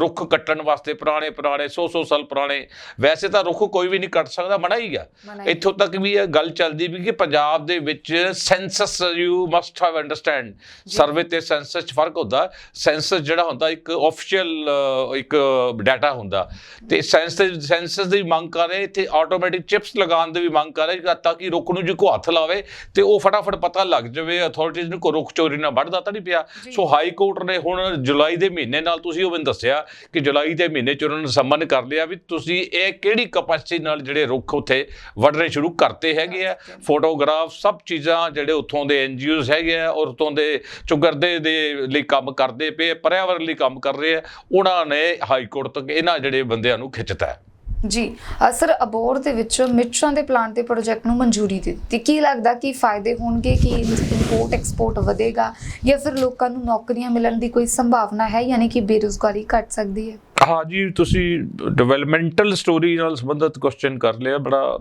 ਰੁੱਖ ਕੱਟਣ ਵਾਸਤੇ ਪੁਰਾਣੇ ਪੁਰਾਣੇ 100 100 ਸਾਲ ਪੁਰਾਣੇ। ਵੈਸੇ ਤਾਂ ਰੁੱਖ ਕੋਈ ਵੀ ਨਹੀਂ ਕੱਟ ਸਕਦਾ ਮਨਾ ਹੀ ਆ। ਇੱਥੋਂ ਤੱਕ ਵੀ ਇਹ ਗੱਲ ਚੱਲਦੀ ਵੀ ਕਿ ਪੰਜਾਬ ਦੇ ਵਿੱਚ census you must have understand survey ਤੇ ਸੈਂਸਸ 'ਚ ਫ਼ਰਕ ਹੁੰਦਾ। ਸੈਂਸਸ ਜਿਹੜਾ ਹੁੰਦਾ ਇੱਕ ਆਫੀਸ਼ੀਅਲ ਇੱਕ ਡਾਟਾ ਹੁੰਦਾ। ਤੇ ਸੈਂਸਸ ਸੈਂਸਸ ਦੀ ਮੰਗ ਕਰ ਰਹੇ ਇੱਥੇ ਆਟੋਮੈਟਿਕ ਚਿਪਸ ਲਗਾਉਣ ਦੀ ਵੀ ਮੰਗ ਕਰ ਰਹੇ ਤਾਂ ਕਿ ਰੁੱਖ ਨੂੰ ਜੇ ਕੋਈ ਹੱਥ ਲਾਵੇ ਤੇ ਉਹ ਫਟਾਫਟ ਪਤਾ ਲੱਗ ਜਾਵੇ ਅਥਾਰਟੀਜ਼ ਨੂੰ ਕੋਈ ਰੁੱਖ ਚੋਰੀ ਨਾਲ ਵੱਢਦਾ ਤਾਂ ਨਹੀਂ ਪਿਆ। ਸੋ ਹਾਈ ਕੋਰਟ ਨੇ ਹੁਣ ਜੁਲਾਈ ਦੇ ਮਹੀਨੇ ਨਾਲ ਤੁਸੀਂ ਉਹ ਮੈਨੂੰ ਦੱਸਿਆ ਕਿ ਜੁਲਾਈ ਦੇ ਮਹੀਨੇ ਚ ਉਹਨਾਂ ਨੇ ਸੰਮਨ ਕਰ ਲਿਆ ਵੀ ਤੁਸੀਂ ਇਹ ਕਿਹੜੀ ਕਪੈਸਿਟੀ ਨਾਲ ਜਿਹੜੇ ਰੁੱਖ ਉੱਥੇ ਵੱਢਣੇ ਸ਼ੁਰੂ ਕਰਤੇ ਹੈਗੇ ਆ। ਫੋਟੋਗ੍ਰਾਫ ਸਭ ਚੀਜ਼ਾਂ ਜਿਹੜੇ ਉੱਥੋਂ ਦੇ ਐਨਜੀਓਜ਼ ਹੈਗੇ ਆ ਔਰ ਉੱਥੋਂ ਦੇ ਚੁਗਰਦੇ ਦੇ ਲਈ ਕੰਮ ਕਰਦੇ ਪਏ ਪਰਿਆਵਰਨ ਲਈ ਕੰਮ ਕਰ ਰਹੇ ਆ ਉਹਨਾਂ ਨੇ ਹਾਈ ਕੋਰਟ ਤੱਕ ਇਹਨਾਂ ਜਿਹੜੇ ਬੰਦਿਆਂ ਨੂੰ ਖਿੱਚਤਾ ਹੈ। ਜੀ ਅ, ਸਰ ਅਬੋਰ ਦੇ ਵਿੱਚ ਮਿਰਚਾਂ ਦੇ ਪਲਾਂਟ ਦੇ ਪ੍ਰੋਜੈਕਟ ਨੂੰ ਮਨਜ਼ੂਰੀ ਦੇ ਦਿੱਤੀ। ਕੀ ਲੱਗਦਾ ਕਿ ਫਾਇਦੇ ਹੋਣਗੇ ਕਿ ਇੰਪੋਰਟ ਐਕਸਪੋਰਟ ਵਧੇਗਾ ਜਾਂ ਫਿਰ ਲੋਕਾਂ ਨੂੰ ਨੌਕਰੀਆਂ ਮਿਲਣ ਦੀ ਕੋਈ ਸੰਭਾਵਨਾ ਹੈ ਯਾਨੀ ਕਿ ਬੇਰੁਜ਼ਗਾਰੀ ਘਟ ਸਕਦੀ ਹੈ? ਹਾਂ ਜੀ ਤੁਸੀਂ ਡਿਵੈਲਪਮੈਂਟਲ ਸਟੋਰੀ ਨਾਲ ਸੰਬੰਧਿਤ ਕੁਐਸਚਨ ਕਰ ਲਿਆ ਬੜਾ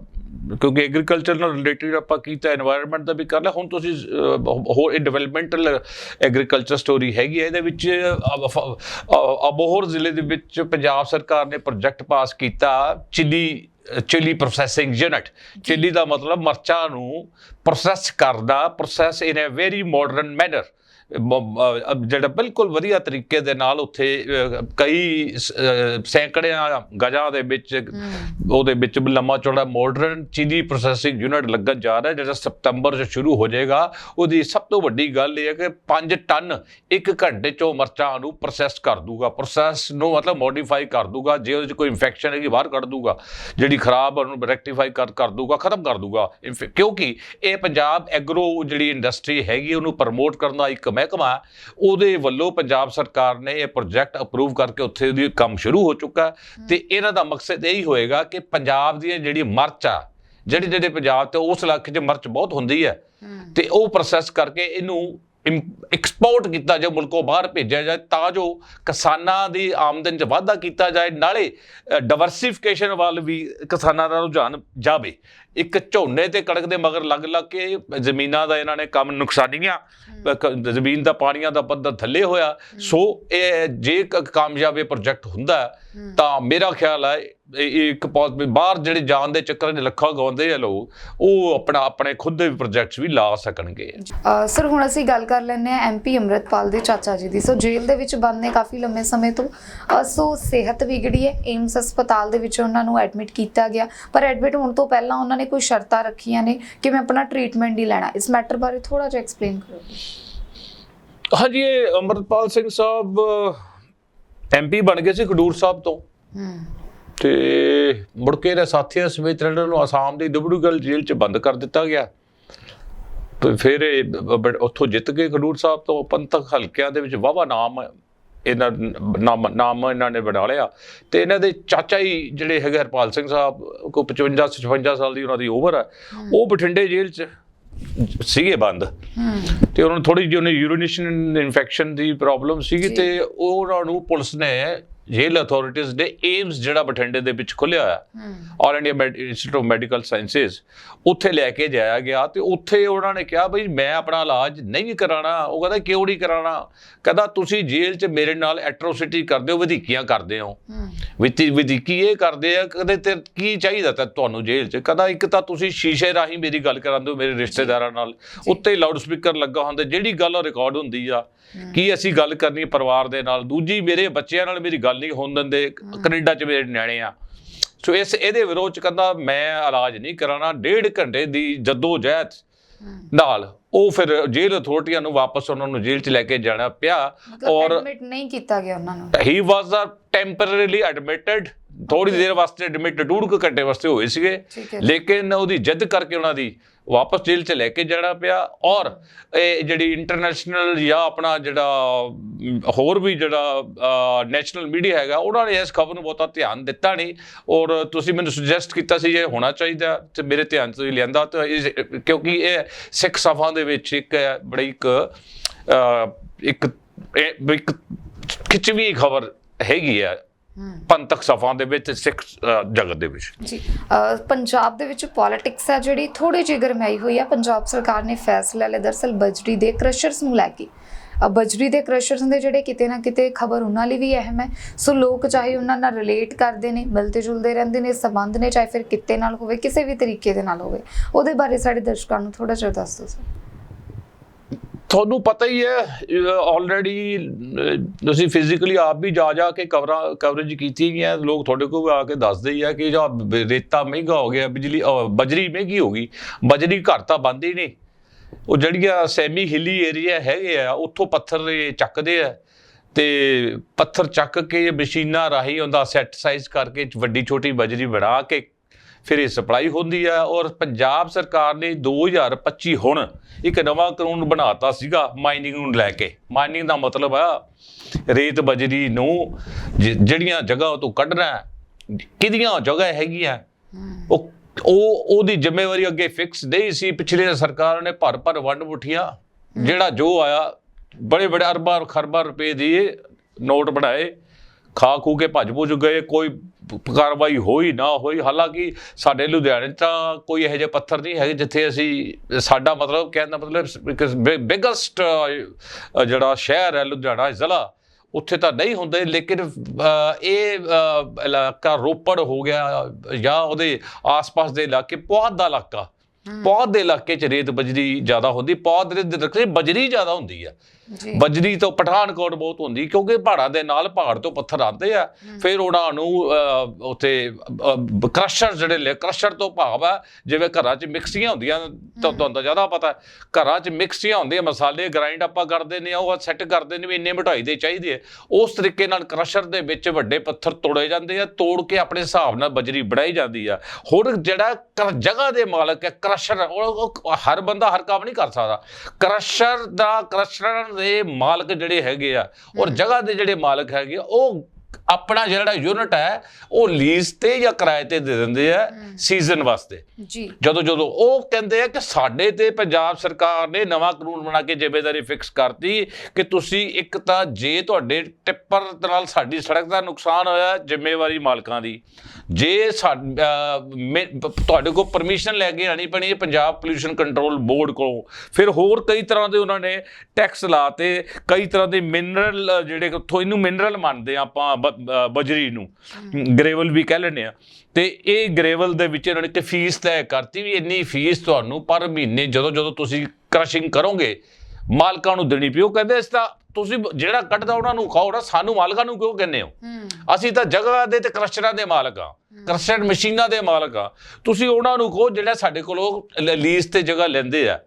ਕਿਉਂਕਿ ਐਗਰੀਕਲਚਰ ਨਾਲ ਰਿਲੇਟਿਡ ਆਪਾਂ ਕੀਤਾ এনवायरमेंट ਦਾ ਵੀ ਕਰ ਲਿਆ। ਹੁਣ ਤੁਸੀਂ ਹੋਰ ਇਹ ਡਿਵੈਲਪਮੈਂਟਲ ਐਗਰੀਕਲਚਰ ਸਟੋਰੀ ਹੈਗੀ ਹੈ। ਇਹਦੇ ਵਿੱਚ ਅਬੋਹਰ ਜ਼ਿਲ੍ਹੇ ਦੇ ਵਿੱਚ ਪੰਜਾਬ ਸਰਕਾਰ ਨੇ ਪ੍ਰੋਜੈਕਟ ਪਾਸ ਕੀਤਾ chilli chilli processing unit chilli ਦਾ ਮਤਲਬ ਮਰਚਾਂ ਨੂੰ ਪ੍ਰੋਸੈਸ ਕਰਦਾ process in a very modern manner ਜਿਹੜਾ ਬਿਲਕੁਲ ਵਧੀਆ ਤਰੀਕੇ ਦੇ ਨਾਲ ਉੱਥੇ ਕਈ ਸੈਂਕੜਿਆਂ ਗਜਾਂ ਦੇ ਵਿੱਚ ਉਹਦੇ ਵਿੱਚ ਲੰਮਾ ਚੌੜਾ ਮਾਡਰਨ ਚੀਨੀ ਪ੍ਰੋਸੈਸਿੰਗ ਯੂਨਿਟ ਲੱਗਣ ਜਾ ਰਿਹਾ ਜਿਹੜਾ ਸਤੰਬਰ 'ਚ ਸ਼ੁਰੂ ਹੋ ਜਾਏਗਾ। ਉਹਦੀ ਸਭ ਤੋਂ ਵੱਡੀ ਗੱਲ ਇਹ ਹੈ ਕਿ 5 ਟਨ ਇੱਕ ਘੰਟੇ 'ਚੋਂ ਮਰਚਾਂ ਨੂੰ ਪ੍ਰੋਸੈਸ ਕਰ ਦੂਗਾ। ਪ੍ਰੋਸੈਸ ਨੂੰ ਮਤਲਬ ਮੋਡੀਫਾਈ ਕਰ ਦੂਗਾ। ਜੇ ਉਹਦੇ 'ਚ ਕੋਈ ਇਨਫੈਕਸ਼ਨ ਹੈਗੀ ਬਾਹਰ ਕੱਢ ਦੂਗਾ। ਜਿਹੜੀ ਖਰਾਬ ਉਹਨੂੰ ਰੈਕਟੀਫਾਈ ਕਰ ਕਰ ਦੂਗਾ ਖਤਮ ਕਰ ਦੂਗਾ। ਕਿਉਂਕਿ ਇਹ ਪੰਜਾਬ ਐਗਰੋ ਜਿਹੜੀ ਇੰਡਸਟਰੀ ਹੈਗੀ ਉਹਨੂੰ ਪ੍ਰਮੋਟ ਕਰਨ ਦਾ ਇੱਕ ਮਹਿਕਮਾ ਹੈ। ਉਹਦੇ ਵੱਲੋਂ ਪੰਜਾਬ ਸਰਕਾਰ ਨੇ ਇਹ ਪ੍ਰੋਜੈਕਟ ਅਪਰੂਵ ਕਰਕੇ ਉੱਥੇ ਦੀ ਕੰਮ ਸ਼ੁਰੂ ਹੋ ਚੁੱਕਾ ਹੈ ਤੇ ਇਹਨਾਂ ਦਾ ਮਕਸਦ ਇਹੀ ਹੋਏਗਾ ਕਿ ਪੰਜਾਬ ਦੀਆਂ ਜਿਹੜੀ ਮਰਚ ਆ ਜਿਹੜੀ ਜਿਹੜੇ ਪੰਜਾਬ ਤੇ ਉਸ ਇਲਾਕੇ 'ਚ ਮਰਚ ਬਹੁਤ ਹੁੰਦੀ ਹੈ ਤੇ ਉਹ ਪ੍ਰੋਸੈਸ ਕਰਕੇ ਇਹਨੂੰ ਐਕਸਪੋਰਟ ਕੀਤਾ ਜਾਏ ਮੁਲਕੋਂ ਬਾਹਰ ਭੇਜਿਆ ਜਾਏ ਤਾਂ ਜੋ ਕਿਸਾਨਾਂ ਦੀ ਆਮਦਨ 'ਚ ਵਾਧਾ ਕੀਤਾ ਜਾਏ ਨਾਲੇ ਡਾਈਵਰਸਿਫਿਕੇਸ਼ਨ ਵੱਲ ਵੀ ਕਿਸਾਨਾਂ ਦਾ ਰੁਝਾਨ ਜਾਵੇ ਇੱਕ ਝੋਨੇ ਤੇ ਕਣਕ ਦੇ ਮਗਰ ਲੱਗ ਲੱਗ ਕੇ ਜ਼ਮੀਨਾਂ ਦਾ ਇਹਨਾਂ ਨੇ ਕੰਮ ਨੁਕਸਾਨੀਆਂ ਜ਼ਮੀਨ ਦਾ ਪਾਣੀਆਂ ਦਾ ਪੱਧਰ ਥੱਲੇ ਹੋਇਆ। ਸੋ ਇਹ ਜੇ ਕਾਮਯਾਬ ਇਹ ਪ੍ਰੋਜੈਕਟ ਹੁੰਦਾ ਤਾਂ ਮੇਰਾ ਖਿਆਲ ਹੈ ਇੱਕ ਬਾਹਰ ਜਿਹੜੇ ਜਾਣ ਦੇ ਚੱਕਰ 'ਚ ਲੱਖਾਂ ਗਾਉਂਦੇ ਆ ਲੋਕ ਉਹ ਆਪਣਾ ਆਪਣੇ ਖੁਦ ਦੇ ਪ੍ਰੋਜੈਕਟਸ ਵੀ ਲਾ ਸਕਣਗੇ। ਸਰ ਹੁਣ ਅਸੀਂ ਗੱਲ ਕਰ ਲੈਂਦੇ ਹਾਂ ਐਮਪੀ ਅੰਮ੍ਰਿਤਪਾਲ ਦੇ ਚਾਚਾ ਜੀ ਦੀ। ਸੋ ਜੇਲ੍ਹ ਦੇ ਵਿੱਚ ਬੰਦ ਨੇ ਕਾਫੀ ਲੰਮੇ ਸਮੇਂ ਤੋਂ। ਸੋ ਸਿਹਤ ਵਿਗੜੀ ਹੈ ਏਮਸ ਹਸਪਤਾਲ ਦੇ ਵਿੱਚ ਉਹਨਾਂ ਨੂੰ ਐਡਮਿਟ ਕੀਤਾ ਗਿਆ। ਪਰ ਐਡਮਿਟ ਹੋਣ ਤੋਂ ਪਹਿਲਾਂ ਉਹਨਾਂ ਨੇ ਕੋਈ ਸ਼ਰਤਾਂ ਰੱਖੀਆਂ ਨੇ ਕਿ ਮੈਂ ਆਪਣਾ ਟ੍ਰੀਟਮੈਂਟ ਨਹੀਂ ਲੈਣਾ? ਇਸ ਮੈਟਰ ਬਾਰੇ ਥੋੜਾ ਜਿਹਾ ਐਕਸਪਲੇਨ ਕਰੋ। ਹਾਂਜੀ ਇਹ ਅਮਰਪਾਲ ਸਿੰਘ ਸਾਹਿਬ ਐਮਪੀ ਬਣ ਗਏ ਸੀ ਖਡੂਰ ਸਾਹਿਬ ਤੋਂ। ਹੂੰ। ਤੇ ਮੁੜ ਕੇ ਇਹਦੇ ਸਾਥੀਆਂ ਸਮੇਤ ਇਹਨਾਂ ਨੂੰ ਆਸਾਮ ਦੀ ਡਬੜੂਗਲ ਜੇਲ੍ਹ 'ਚ ਬੰਦ ਕਰ ਦਿੱਤਾ ਗਿਆ। ਤੇ ਫਿਰ ਉੱਥੋਂ ਜਿੱਤ ਕੇ ਖਡੂਰ ਸਾਹਿਬ ਤੋਂ। ਪੰਥਕ ਹਲਕਿਆਂ ਦੇ ਵਿੱਚ ਵਾਵਾ ਨਾਮ ਇਹਨਾਂ ਨਾਮ ਨਾਮ ਇਹਨਾਂ ਨੇ ਬਣਾ ਲਿਆ। ਤੇ ਇਹਨਾਂ ਦੇ ਚਾਚਾ ਹੀ ਜਿਹੜੇ ਹੈਗੇ ਹਰਪਾਲ ਸਿੰਘ ਸਾਹਿਬ ਕੋ 55 56 ਸਾਲ ਦੀ ਉਹਨਾਂ ਦੀ ਉਮਰ ਹੈ। ਉਹ ਬਠਿੰਡੇ ਜੇਲ੍ਹ 'ਚ ਸੀਗੇ ਬੰਦ। ਤੇ ਉਹਨਾਂ ਨੂੰ ਥੋੜੀ ਜਿਹੀ ਉਹਨੇ ਯੂਰੀਨੇਸ਼ਨ ਇਨਫੈਕਸ਼ਨ ਦੀ ਪ੍ਰੋਬਲਮ ਸੀਗੀ। ਤੇ ਉਹਨਾਂ ਨੂੰ ਪੁਲਿਸ ਨੇ ਜੇਲ੍ਹ ਅਥਾਰਟੀਜ਼ ਨੇ ਏਮਸ ਜਿਹੜਾ ਬਠਿੰਡੇ ਦੇ ਵਿੱਚ ਖੁੱਲਿਆ ਹੋਇਆ all India Institute of Medical Sciences ਉੱਥੇ ਲੈ ਕੇ ਜਾਇਆ ਗਿਆ ਤੇ ਉੱਥੇ ਉਹਨਾਂ ਨੇ ਕਿਹਾ ਬਈ ਮੈਂ ਆਪਣਾ ਇਲਾਜ ਨਹੀਂ ਕਰਾਣਾ ਉਹ ਕਹਿੰਦਾ ਕਿਉਂ ਨਹੀਂ ਕਰਾਣਾ ਕਹਿੰਦਾ ਤੁਸੀਂ ਜੇਲ੍ਹ 'ਚ ਮੇਰੇ ਨਾਲ ਐਟਰੋਸਿਟੀ ਕਰਦੇ ਹੋ ਵਧੀਕੀਆਂ ਕਰਦੇ ਹੋ। ਵਧੀਕੀ ਇਹ ਕਰਦੇ ਆ ਕਦੇ ਤੇ ਕੀ ਚਾਹੀਦਾ ਤਾਂ ਤੁਹਾਨੂੰ ਜੇਲ੍ਹ 'ਚ? ਕਹਿੰਦਾ ਇੱਕ ਤਾਂ ਤੁਸੀਂ ਸ਼ੀਸ਼ੇ ਰਾਹੀਂ ਮੇਰੀ ਗੱਲ ਕਰਾਉਂਦੇ ਹੋ ਮੇਰੇ ਰਿਸ਼ਤੇਦਾਰਾਂ ਨਾਲ। ਉੱਤੇ ਲਾਊਡ ਸਪੀਕਰ ਲੱਗਾ ਹੁੰਦਾ ਜਿਹੜੀ ਗੱਲ ਰਿਕਾਰਡ ਹੁੰਦੀ ਆ ਕੀ ਅਸੀਂ ਗੱਲ ਕਰਨੀ ਪਰਿਵਾਰ ਦੇ ਨਾਲ? ਦੂਜੀ ਮੇਰੇ ਬੱਚਿਆਂ ਨਾਲ ਮੇਰੀ ਗੱਲ ਨਹੀਂ ਹੋਣ ਦਿੰਦੇ। ਕੈਨੇਡਾ 'ਚ ਮੇਰੇ ਨਿਆਣੇ ਆ। ਸੋ ਇਸ ਇਹਦੇ ਵਿਰੋਧ ਚ ਕਹਿੰਦਾ ਮੈਂ ਇਲਾਜ ਨਹੀਂ ਕਰਾਣਾ ਡੇਢ ਘੰਟੇ ਦੀ ਜੱਦੋ ਜਹਿਦ ਨਾਲ ਉਹ ਫਿਰ ਜੇਲ੍ਹ ਅਥਾਰਟੀਆਂ ਨੂੰ ਵਾਪਸ ਉਹਨਾਂ ਨੂੰ ਜੇਲ੍ਹ ਚ ਲੈ ਕੇ ਜਾਣਾ ਪਿਆ ਔਰ ਐਡਮਿਟ ਨਹੀਂ ਕੀਤਾ ਗਿਆ ਉਹਨਾਂ ਨੂੰ। ਹੀ ਵਾਸ ਆ ਟੈਂਪਰੇਰੀਲੀ ਐਡਮਿਟਡ ਥੋੜੀ ਦੇਰ ਵਾਸਤੇ ਐਡਮਿਟ ਕੁ ਘੰਟੇ ਵਾਸਤੇ ਹੋਏ ਸੀਗੇ। ਲੇਕਿਨ ਉਹਦੀ ਜਿੱਦ ਕਰਕੇ ਉਹਨਾਂ ਦੀ ਵਾਪਸ ਜੇਲ੍ਹ ਚ ਲੈ ਕੇ ਜਾਣਾ ਪਿਆ ਔਰ ਇਹ ਜਿਹੜੀ ਇੰਟਰਨੈਸ਼ਨਲ ਜਾਂ ਆਪਣਾ ਜਿਹੜਾ ਹੋਰ ਵੀ ਜਿਹੜਾ ਨੈਸ਼ਨਲ ਮੀਡੀਆ ਹੈਗਾ, ਉਹਨਾਂ ਨੇ ਇਸ ਖਬਰ ਨੂੰ ਬਹੁਤਾ ਧਿਆਨ ਦਿੱਤਾ ਨਹੀਂ। ਔਰ ਤੁਸੀਂ ਮੈਨੂੰ ਸੁਜੈਸਟ ਕੀਤਾ ਸੀ, ਇਹ ਹੋਣਾ ਚਾਹੀਦਾ ਤੇ ਮੇਰੇ ਧਿਆਨ ਚ ਲਿਆਂਦਾ। ਤੇ ਇਸ- ਕਿਉਂਕਿ ਇਹ ਸਿੱਖ ਸਫ਼ਾਂ ਦੇ ਵਿੱਚ ਇੱਕ ਬੜੀ ਇੱਕ ਇੱਕ, ਇਹ ਇੱਕ ਖਿੱਚਵੀਂ ਖਬਰ ਹੈਗੀ ਆ ਪੰਥਕ ਸਫ਼ਾਂ ਦੇ ਵਿੱਚ, ਸਿੱਖ ਜਗਤ ਦੇ ਵਿੱਚ। ਜੀ ਪੰਜਾਬ ਦੇ ਵਿੱਚ ਪੋਲਿਟਿਕਸ ਹੈ ਜਿਹੜੀ ਥੋੜੀ ਜਿਹੀ ਗਰਮਾਈ ਹੋਈ ਹੈ ਪੰਜਾਬ ਸਰਕਾਰ ਨੇ ਫੈਸਲਾ ਲਿਆ, ਦਰਸਲ ਬਜਰੀ ਦੇ ਕ੍ਰਸ਼ਰਸ ਨੂੰ ਲੈ ਕੇ। ਬਜਰੀ ਦੇ ਕ੍ਰਸ਼ਰਸ ਦੇ ਜਿਹੜੇ ਕਿਤੇ ਨਾ ਕਿਤੇ ਖਬਰ ਉਹਨਾਂ ਲਈ ਵੀ ਅਹਿਮ ਹੈ। ਸੋ ਲੋਕ ਚਾਹੇ ਉਹਨਾਂ ਨਾਲ ਰਿਲੇਟ ਕਰਦੇ ਨੇ, ਮਿਲਦੇ ਜੁਲਦੇ ਰਹਿੰਦੇ ਨੇ, ਸੰਬੰਧ ਨੇ, ਚਾਹੇ ਫਿਰ ਕਿਤੇ ਨਾਲ ਹੋਵੇ, ਕਿਸੇ ਵੀ ਤਰੀਕੇ ਦੇ ਨਾਲ ਹੋਵੇ। ਉਹਦੇ ਬਾਰੇ ਸਾਡੇ ਦਰਸ਼ਕਾਂ ਨੂੰ ਥੋੜਾ ਜਿਹਾ ਦੱਸ ਦਿਓ ਸਰ ਤੁਹਾਨੂੰ ਪਤਾ ਹੀ ਹੈ ਆਲਰੇਡੀ ਤੁਸੀਂ ਫਿਜ਼ੀਕਲੀ ਆਪ ਵੀ ਜਾ ਜਾ ਕੇ ਕਵਰਾਂ ਕਵਰੇਜ ਕੀਤੀ ਗਈਆਂ ਲੋਕ ਤੁਹਾਡੇ ਕੋਲ ਆ ਕੇ ਦੱਸਦੇ ਹੀ ਆ ਕਿ ਜੋ ਰੇਤਾ ਮਹਿੰਗਾ ਹੋ ਗਿਆ, ਬਿਜਲੀ ਬਜਰੀ ਮਹਿੰਗੀ ਹੋ ਗਈ, ਬਜਰੀ ਘਰ ਤਾਂ ਬੰਦ ਹੀ ਨਹੀਂ ਉਹ ਜਿਹੜੀਆਂ ਸੈਮੀ ਹਿੱਲੀ ਏਰੀਆ ਹੈਗੇ ਆ, ਉੱਥੋਂ ਪੱਥਰ ਚੱਕਦੇ ਆ ਤੇ ਪੱਥਰ ਚੱਕ ਕੇ ਮਸ਼ੀਨਾਂ ਰਾਹੀਂ ਉਹਦਾ ਸੈੱਟ ਸਾਈਜ਼ ਕਰਕੇ ਵੱਡੀ ਛੋਟੀ ਬਜਰੀ ਬਣਾ ਕੇ ਫਿਰ ਇਹ ਸਪਲਾਈ ਹੁੰਦੀ ਆ ਔਰ ਪੰਜਾਬ ਸਰਕਾਰ ਨੇ 2025 ਹੁਣ ਇੱਕ ਨਵਾਂ ਕਾਨੂੰਨ ਬਣਾਤਾ ਸੀਗਾ ਮਾਈਨਿੰਗ ਨੂੰ ਲੈ ਕੇ। ਮਾਈਨਿੰਗ ਦਾ ਮਤਲਬ ਆ ਰੇਤ ਬਜਰੀ ਨੂੰ ਜ- ਜਿਹੜੀਆਂ ਜਗ੍ਹਾ ਤੋਂ ਕੱਢਣਾ ਕਿਹਦੀਆਂ ਜਗ੍ਹਾ ਹੈਗੀਆਂ? ਉਹ ਉਹ, ਉਹਦੀ ਜ਼ਿੰਮੇਵਾਰੀ ਅੱਗੇ ਫਿਕਸ ਨਹੀਂ ਸੀ। ਪਿਛਲੇ ਸਰਕਾਰ ਨੇ ਭਰ ਭਰ ਵੰਡ ਮੁੱਠੀਆਂ। ਜਿਹੜਾ ਜੋ ਆਇਆ, ਬੜੇ ਬੜੇ ਅਰਬਾਂ ਖਰਬਾਂ ਰੁਪਏ ਦੀ ਨੋਟ ਬਣਾਏ। ਖਾ ਖੂ ਕੇ ਭੱਜ ਭੁੱਜ ਗਏ। ਕੋਈ ਕਾਰਵਾਈ ਹੋਈ ਨਾ ਹੋਈ ਹਾਲਾਂਕਿ ਸਾਡੇ ਲੁਧਿਆਣੇ ਤਾਂ ਕੋਈ ਇਹੋ ਜਿਹੇ ਪੱਥਰ ਨਹੀਂ ਹੈਗੇ ਜਿੱਥੇ ਅਸੀਂ ਸਾਡਾ ਮਤਲਬ ਕਹਿਣ ਦਾ ਮਤਲਬ ਬਿਗੇਸਟ ਜਿਹੜਾ ਸ਼ਹਿਰ ਹੈ ਲੁਧਿਆਣਾ ਜ਼ਿਲ੍ਹਾ ਉੱਥੇ ਤਾਂ ਨਹੀਂ ਹੁੰਦੇ ਲੇਕਿਨ ਇਹ ਇਲਾਕਾ ਰੋਪੜ ਹੋ ਗਿਆ ਜਾਂ ਉਹਦੇ ਆਸ-ਪਾਸ ਦੇ ਇਲਾਕੇ ਪੌਦ ਦਾ ਇਲਾਕਾ। ਪੌਦ ਦੇ ਇਲਾਕੇ 'ਚ ਰੇਤ ਬਜਰੀ ਜ਼ਿਆਦਾ ਹੁੰਦੀ ਪੌਦ ਦੇ ਇਲਾਕੇ ਬਜਰੀ ਜ਼ਿਆਦਾ ਹੁੰਦੀ ਆ। ਜੀ ਬਜਰੀ ਤੋਂ ਪਠਾਨਕੋਟ ਬਹੁਤ ਹੁੰਦੀ ਕਿਉਂਕਿ ਪਹਾੜਾਂ ਦੇ ਨਾਲ ਪਹਾੜ ਤੋਂ ਪੱਥਰ ਆਉਂਦੇ ਆ। ਫਿਰ ਉਹਨਾਂ ਨੂੰ ਉੱਥੇ ਕ੍ਰਸ਼ਰ ਜਿਹੜੇ ਲੈ ਕ੍ਰਸ਼ਰ ਤੋਂ ਭਾਵ ਆ ਜਿਵੇਂ ਘਰਾਂ 'ਚ ਮਿਕਸੀਆਂ ਹੁੰਦੀਆਂ ਤਾਂ ਤੁਹਾਨੂੰ ਤਾਂ ਜ਼ਿਆਦਾ ਪਤਾ। ਘਰਾਂ 'ਚ ਮਿਕਸੀਆਂ ਹੁੰਦੀਆਂ ਮਸਾਲੇ ਗ੍ਰਾਈਂਡ ਆਪਾਂ ਕਰਦੇ ਨੇ ਉਹ ਸੈੱਟ ਕਰਦੇ ਨੇ ਵੀ ਇੰਨੇ ਮਠਾਈ ਦੇ ਚਾਹੀਦੇ ਆ। ਉਸ ਤਰੀਕੇ ਨਾਲ ਕ੍ਰਸ਼ਰ ਦੇ ਵਿੱਚ ਵੱਡੇ ਪੱਥਰ ਤੋੜੇ ਜਾਂਦੇ ਆ ਤੋੜ ਕੇ ਆਪਣੇ ਹਿਸਾਬ ਨਾਲ ਬਜਰੀ ਬਣਾਈ ਜਾਂਦੀ ਆ। ਹੁਣ ਜਿਹੜਾ ਜਗ੍ਹਾ ਦੇ ਮਾਲਕ ਹੈ ਕ੍ਰਸ਼ਰ ਉਹ ਹਰ ਬੰਦਾ ਹਰ ਕੰਮ ਨਹੀਂ ਕਰ ਸਕਦਾ। ਕ੍ਰਸ਼ਰ ਦਾ ਕ੍ਰਸ਼ਰ ਦੇ ਮਾਲਕ ਜਿਹੜੇ ਹੈਗੇ ਆ ਔਰ ਜਗ੍ਹਾ ਦੇ ਜਿਹੜੇ ਮਾਲਕ ਹੈਗੇ ਆ, ਉਹ ਆਪਣਾ ਜਿਹੜਾ ਯੂਨਿਟ ਹੈ ਉਹ ਲੀਜ਼ ਤੇ ਜਾਂ ਕਿਰਾਏ ਤੇ ਦੇ ਦਿੰਦੇ ਆ ਸੀਜ਼ਨ ਵਾਸਤੇ। ਜੀ। ਜਦੋਂ ਜਦੋਂ ਉਹ ਕਹਿੰਦੇ ਆ ਕਿ ਸਾਡੇ ਤੇ ਪੰਜਾਬ ਸਰਕਾਰ ਨੇ ਨਵਾਂ ਕਾਨੂੰਨ ਬਣਾ ਕੇ ਜ਼ਿੰਮੇਵਾਰੀ ਫਿਕਸ ਕਰਤੀ ਕਿ ਤੁਸੀਂ ਇੱਕ ਤਾਂ ਜੇ ਤੁਹਾਡੇ ਟਿੱਪਰ ਨਾਲ ਸਾਡੀ ਸੜਕ ਦਾ ਨੁਕਸਾਨ ਹੋਇਆ ਜ਼ਿੰਮੇਵਾਰੀ ਮਾਲਕਾਂ ਦੀ ਜੇ ਤੁਹਾਡੇ ਕੋਲ ਪਰਮਿਸ਼ਨ ਲੈ ਕੇ ਆਣੀ ਪੈਣੀ ਪੰਜਾਬ ਪੋਲੂਸ਼ਨ ਕੰਟਰੋਲ ਬੋਰਡ ਕੋਲੋਂ ਫਿਰ ਹੋਰ ਕਈ ਤਰ੍ਹਾਂ ਦੇ ਉਹਨਾਂ ਨੇ ਟੈਕਸ ਲਾਤੇ ਕਈ ਤਰ੍ਹਾਂ ਦੇ ਮਿਨਰਲ ਜਿਹੜੇ ਉੱਥੋਂ ਇਹਨੂੰ ਮਿਨਰਲ ਮੰਨਦੇ ਆਪਾਂ ਬਜਰੀ ਨੂੰ। ਗ੍ਰੇਵਲ ਵੀ ਕਹਿ ਲੈਂਦੇ ਆ। ਤੇ ਇਹ ਗ੍ਰੇਵਲ ਦੇ ਵਿੱਚ ਇਹਨਾਂ ਨੇ ਤੇ ਫੀਸ ਤੈਅ ਕਰਤੀ ਵੀ ਇੰਨੀ ਫੀਸ ਤੁਹਾਨੂੰ ਪਰ ਮਹੀਨੇ ਜਦੋਂ ਜਦੋਂ ਤੁਸੀਂ ਕ੍ਰਸ਼ਿੰਗ ਕਰੋਗੇ ਮਾਲਕਾਂ ਨੂੰ ਦੇਣੀ ਪਿਓ ਕਹਿੰਦੇ ਇਸ ਤਾਂ ਤੁਸੀਂ ਜਿਹੜਾ ਕੱਢਦਾ ਉਹਨਾਂ ਨੂੰ ਖਾਓ ਨਾ ਸਾਨੂੰ ਮਾਲਕਾਂ ਨੂੰ ਕਿਉਂ ਕਹਿੰਦੇ ਹੋ? ਅਸੀਂ ਤਾਂ ਜਗ੍ਹਾ ਦੇ ਤੇ ਕ੍ਰਸ਼ਰਾਂ ਦੇ ਮਾਲਕ ਆ ਕ੍ਰਸ਼ਰ ਮਸ਼ੀਨਾਂ ਦੇ ਮਾਲਕ ਆ ਤੁਸੀਂ ਉਹਨਾਂ ਨੂੰ ਕਹੋ ਜਿਹੜਾ ਸਾਡੇ ਕੋਲੋਂ ਲੀਜ਼ ਤੇ ਜਗ੍ਹਾ ਲੈਂਦੇ ਆ।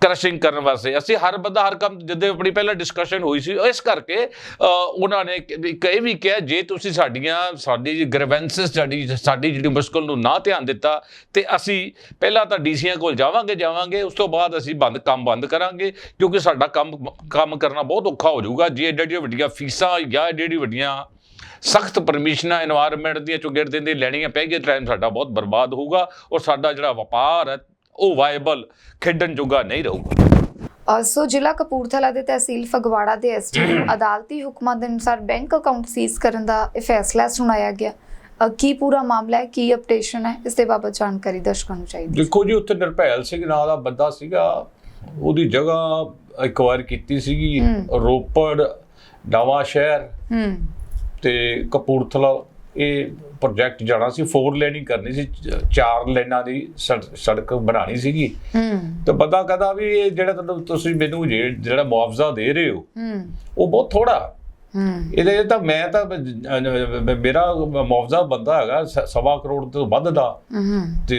ਕਰਸ਼ਿੰਗ ਕਰਨ ਵਾਸਤੇ। ਅਸੀਂ ਹਰ ਬੰਦਾ ਹਰ ਕੰਮ ਜਦੋਂ ਆਪਣੀ ਪਹਿਲਾਂ ਡਿਸਕਸ਼ਨ ਹੋਈ ਸੀ, ਇਸ ਕਰਕੇ ਉਹਨਾਂ ਨੇ ਕਹੇ ਵੀ ਕਿਹਾ, ਜੇ ਤੁਸੀਂ ਸਾਡੀਆਂ ਸਾਡੀ ਗ੍ਰੇਵੈਂਸਸ ਸਾਡੀ ਸਾਡੀ ਜਿਹੜੀ ਮੁਸ਼ਕਲ ਨੂੰ ਨਾ ਧਿਆਨ ਦਿੱਤਾ, ਤੇ ਅਸੀਂ ਪਹਿਲਾਂ ਤਾਂ ਡੀਸੀਆਂ ਕੋਲ ਜਾਵਾਂਗੇ ਜਾਵਾਂਗੇ, ਉਸ ਤੋਂ ਬਾਅਦ ਅਸੀਂ ਬੰਦ ਕੰਮ ਬੰਦ ਕਰਾਂਗੇ, ਕਿਉਂਕਿ ਸਾਡਾ ਕੰਮ ਕੰਮ ਕਰਨਾ ਬਹੁਤ ਔਖਾ ਹੋ ਜਾਊਗਾ। ਜੇ ਐਡੀ ਵੱਡੀਆਂ ਫੀਸਾਂ ਜਾਂ ਐਡੀ ਵੱਡੀਆਂ ਸਖਤ ਪਰਮਿਸ਼ਨਾਂ এনवायरमेंट ਦੀਆਂ ਚੁਗੇਰ ਦਿੰਦੇ, ਲੈਣੀਆਂ ਪੈ ਟਾਈਮ ਸਾਡਾ ਬਹੁਤ ਬਰਬਾਦ ਹੋਊਗਾ। ਔਰ ਸਾਡਾ ਜਿਹੜਾ ਵਪਾਰ ਹੈ ਉਹ ਵਾਇਬਲ ਖੇਡਣ ਜੋਗਾ ਨਹੀਂ ਰਹੂਗਾ। ਸੋ ਜ਼ਿਲ੍ਹਾ ਕਪੂਰਥਲਾ ਦੇ ਤਹਿਸੀਲ ਫਗਵਾੜਾ ਦੇ ਐਸਡੀ ਨੂੰ ਅਦਾਲਤੀ ਹੁਕਮਾਂ ਦੇ ਅਨੁਸਾਰ ਬੈਂਕ ਅਕਾਊਂਟ ਸੀਜ਼ ਕਰਨ ਦਾ ਇਹ ਫੈਸਲਾ ਸੁਣਾਇਆ ਗਿਆ। ਕੀ ਪੂਰਾ ਮਾਮਲਾ ਹੈ ਕੀ ਅਪਡੇਸ਼ਨ ਹੈ ਇਸ ਦੇ ਬਾਬਤ ਜਾਣਕਾਰੀ ਦਰਸ਼ਕਾਂ ਨੂੰ ਚਾਹੀਦੀ ਦੇਖੋ ਜੀ ਉੱਥੇ ਨਿਰਭੈਲ ਸਿੰਘ ਨਾਂ ਦਾ ਬੰਦਾ ਸੀਗਾ। ਉਹਦੀ ਜਗ੍ਹਾ ਐਕਵਾਇਰ ਕੀਤੀ ਸੀਗੀ। ਰੋਪੜ ਨਵਾਂ ਸ਼ਹਿਰ ਹੂੰ ਤੇ ਕਪੂਰਥਲਾ ਇਹ ਪ੍ਰੋਜੈਕਟ ਜਾਣਾ ਸੀ ਫੋਰ ਲੇਨਿੰਗ ਕਰਨੀ ਸੀ ਚਾਰ ਲਾਈਨਾਂ ਦੀ ਸੜ- ਸੜਕ ਬਣਾਣੀ ਸੀਗੀ। ਹੂੰ। ਤੇ ਬੰਦਾ ਕਹਿੰਦਾ ਵੀ ਇਹ ਜਿਹੜਾ ਤੁਹਾਨੂੰ ਤੁਸੀਂ ਮੈਨੂੰ ਜਿਹੜਾ ਮੁਆਵਜ਼ਾ ਦੇ ਰਹੇ ਹੋ ਹੂੰ। ਉਹ ਬਹੁਤ ਥੋੜਾ ਹੂੰ। ਇਹਦੇ ਤਾਂ ਮੈਂ ਤਾਂ ਮੇਰਾ ਮੁਆਵਜ਼ਾ ਬੰਦਾ ਹੈਗਾ ਸਵਾ ਕਰੋੜ ਤੋਂ ਵੱਧ ਦਾ। ਹੂੰ ਤੇ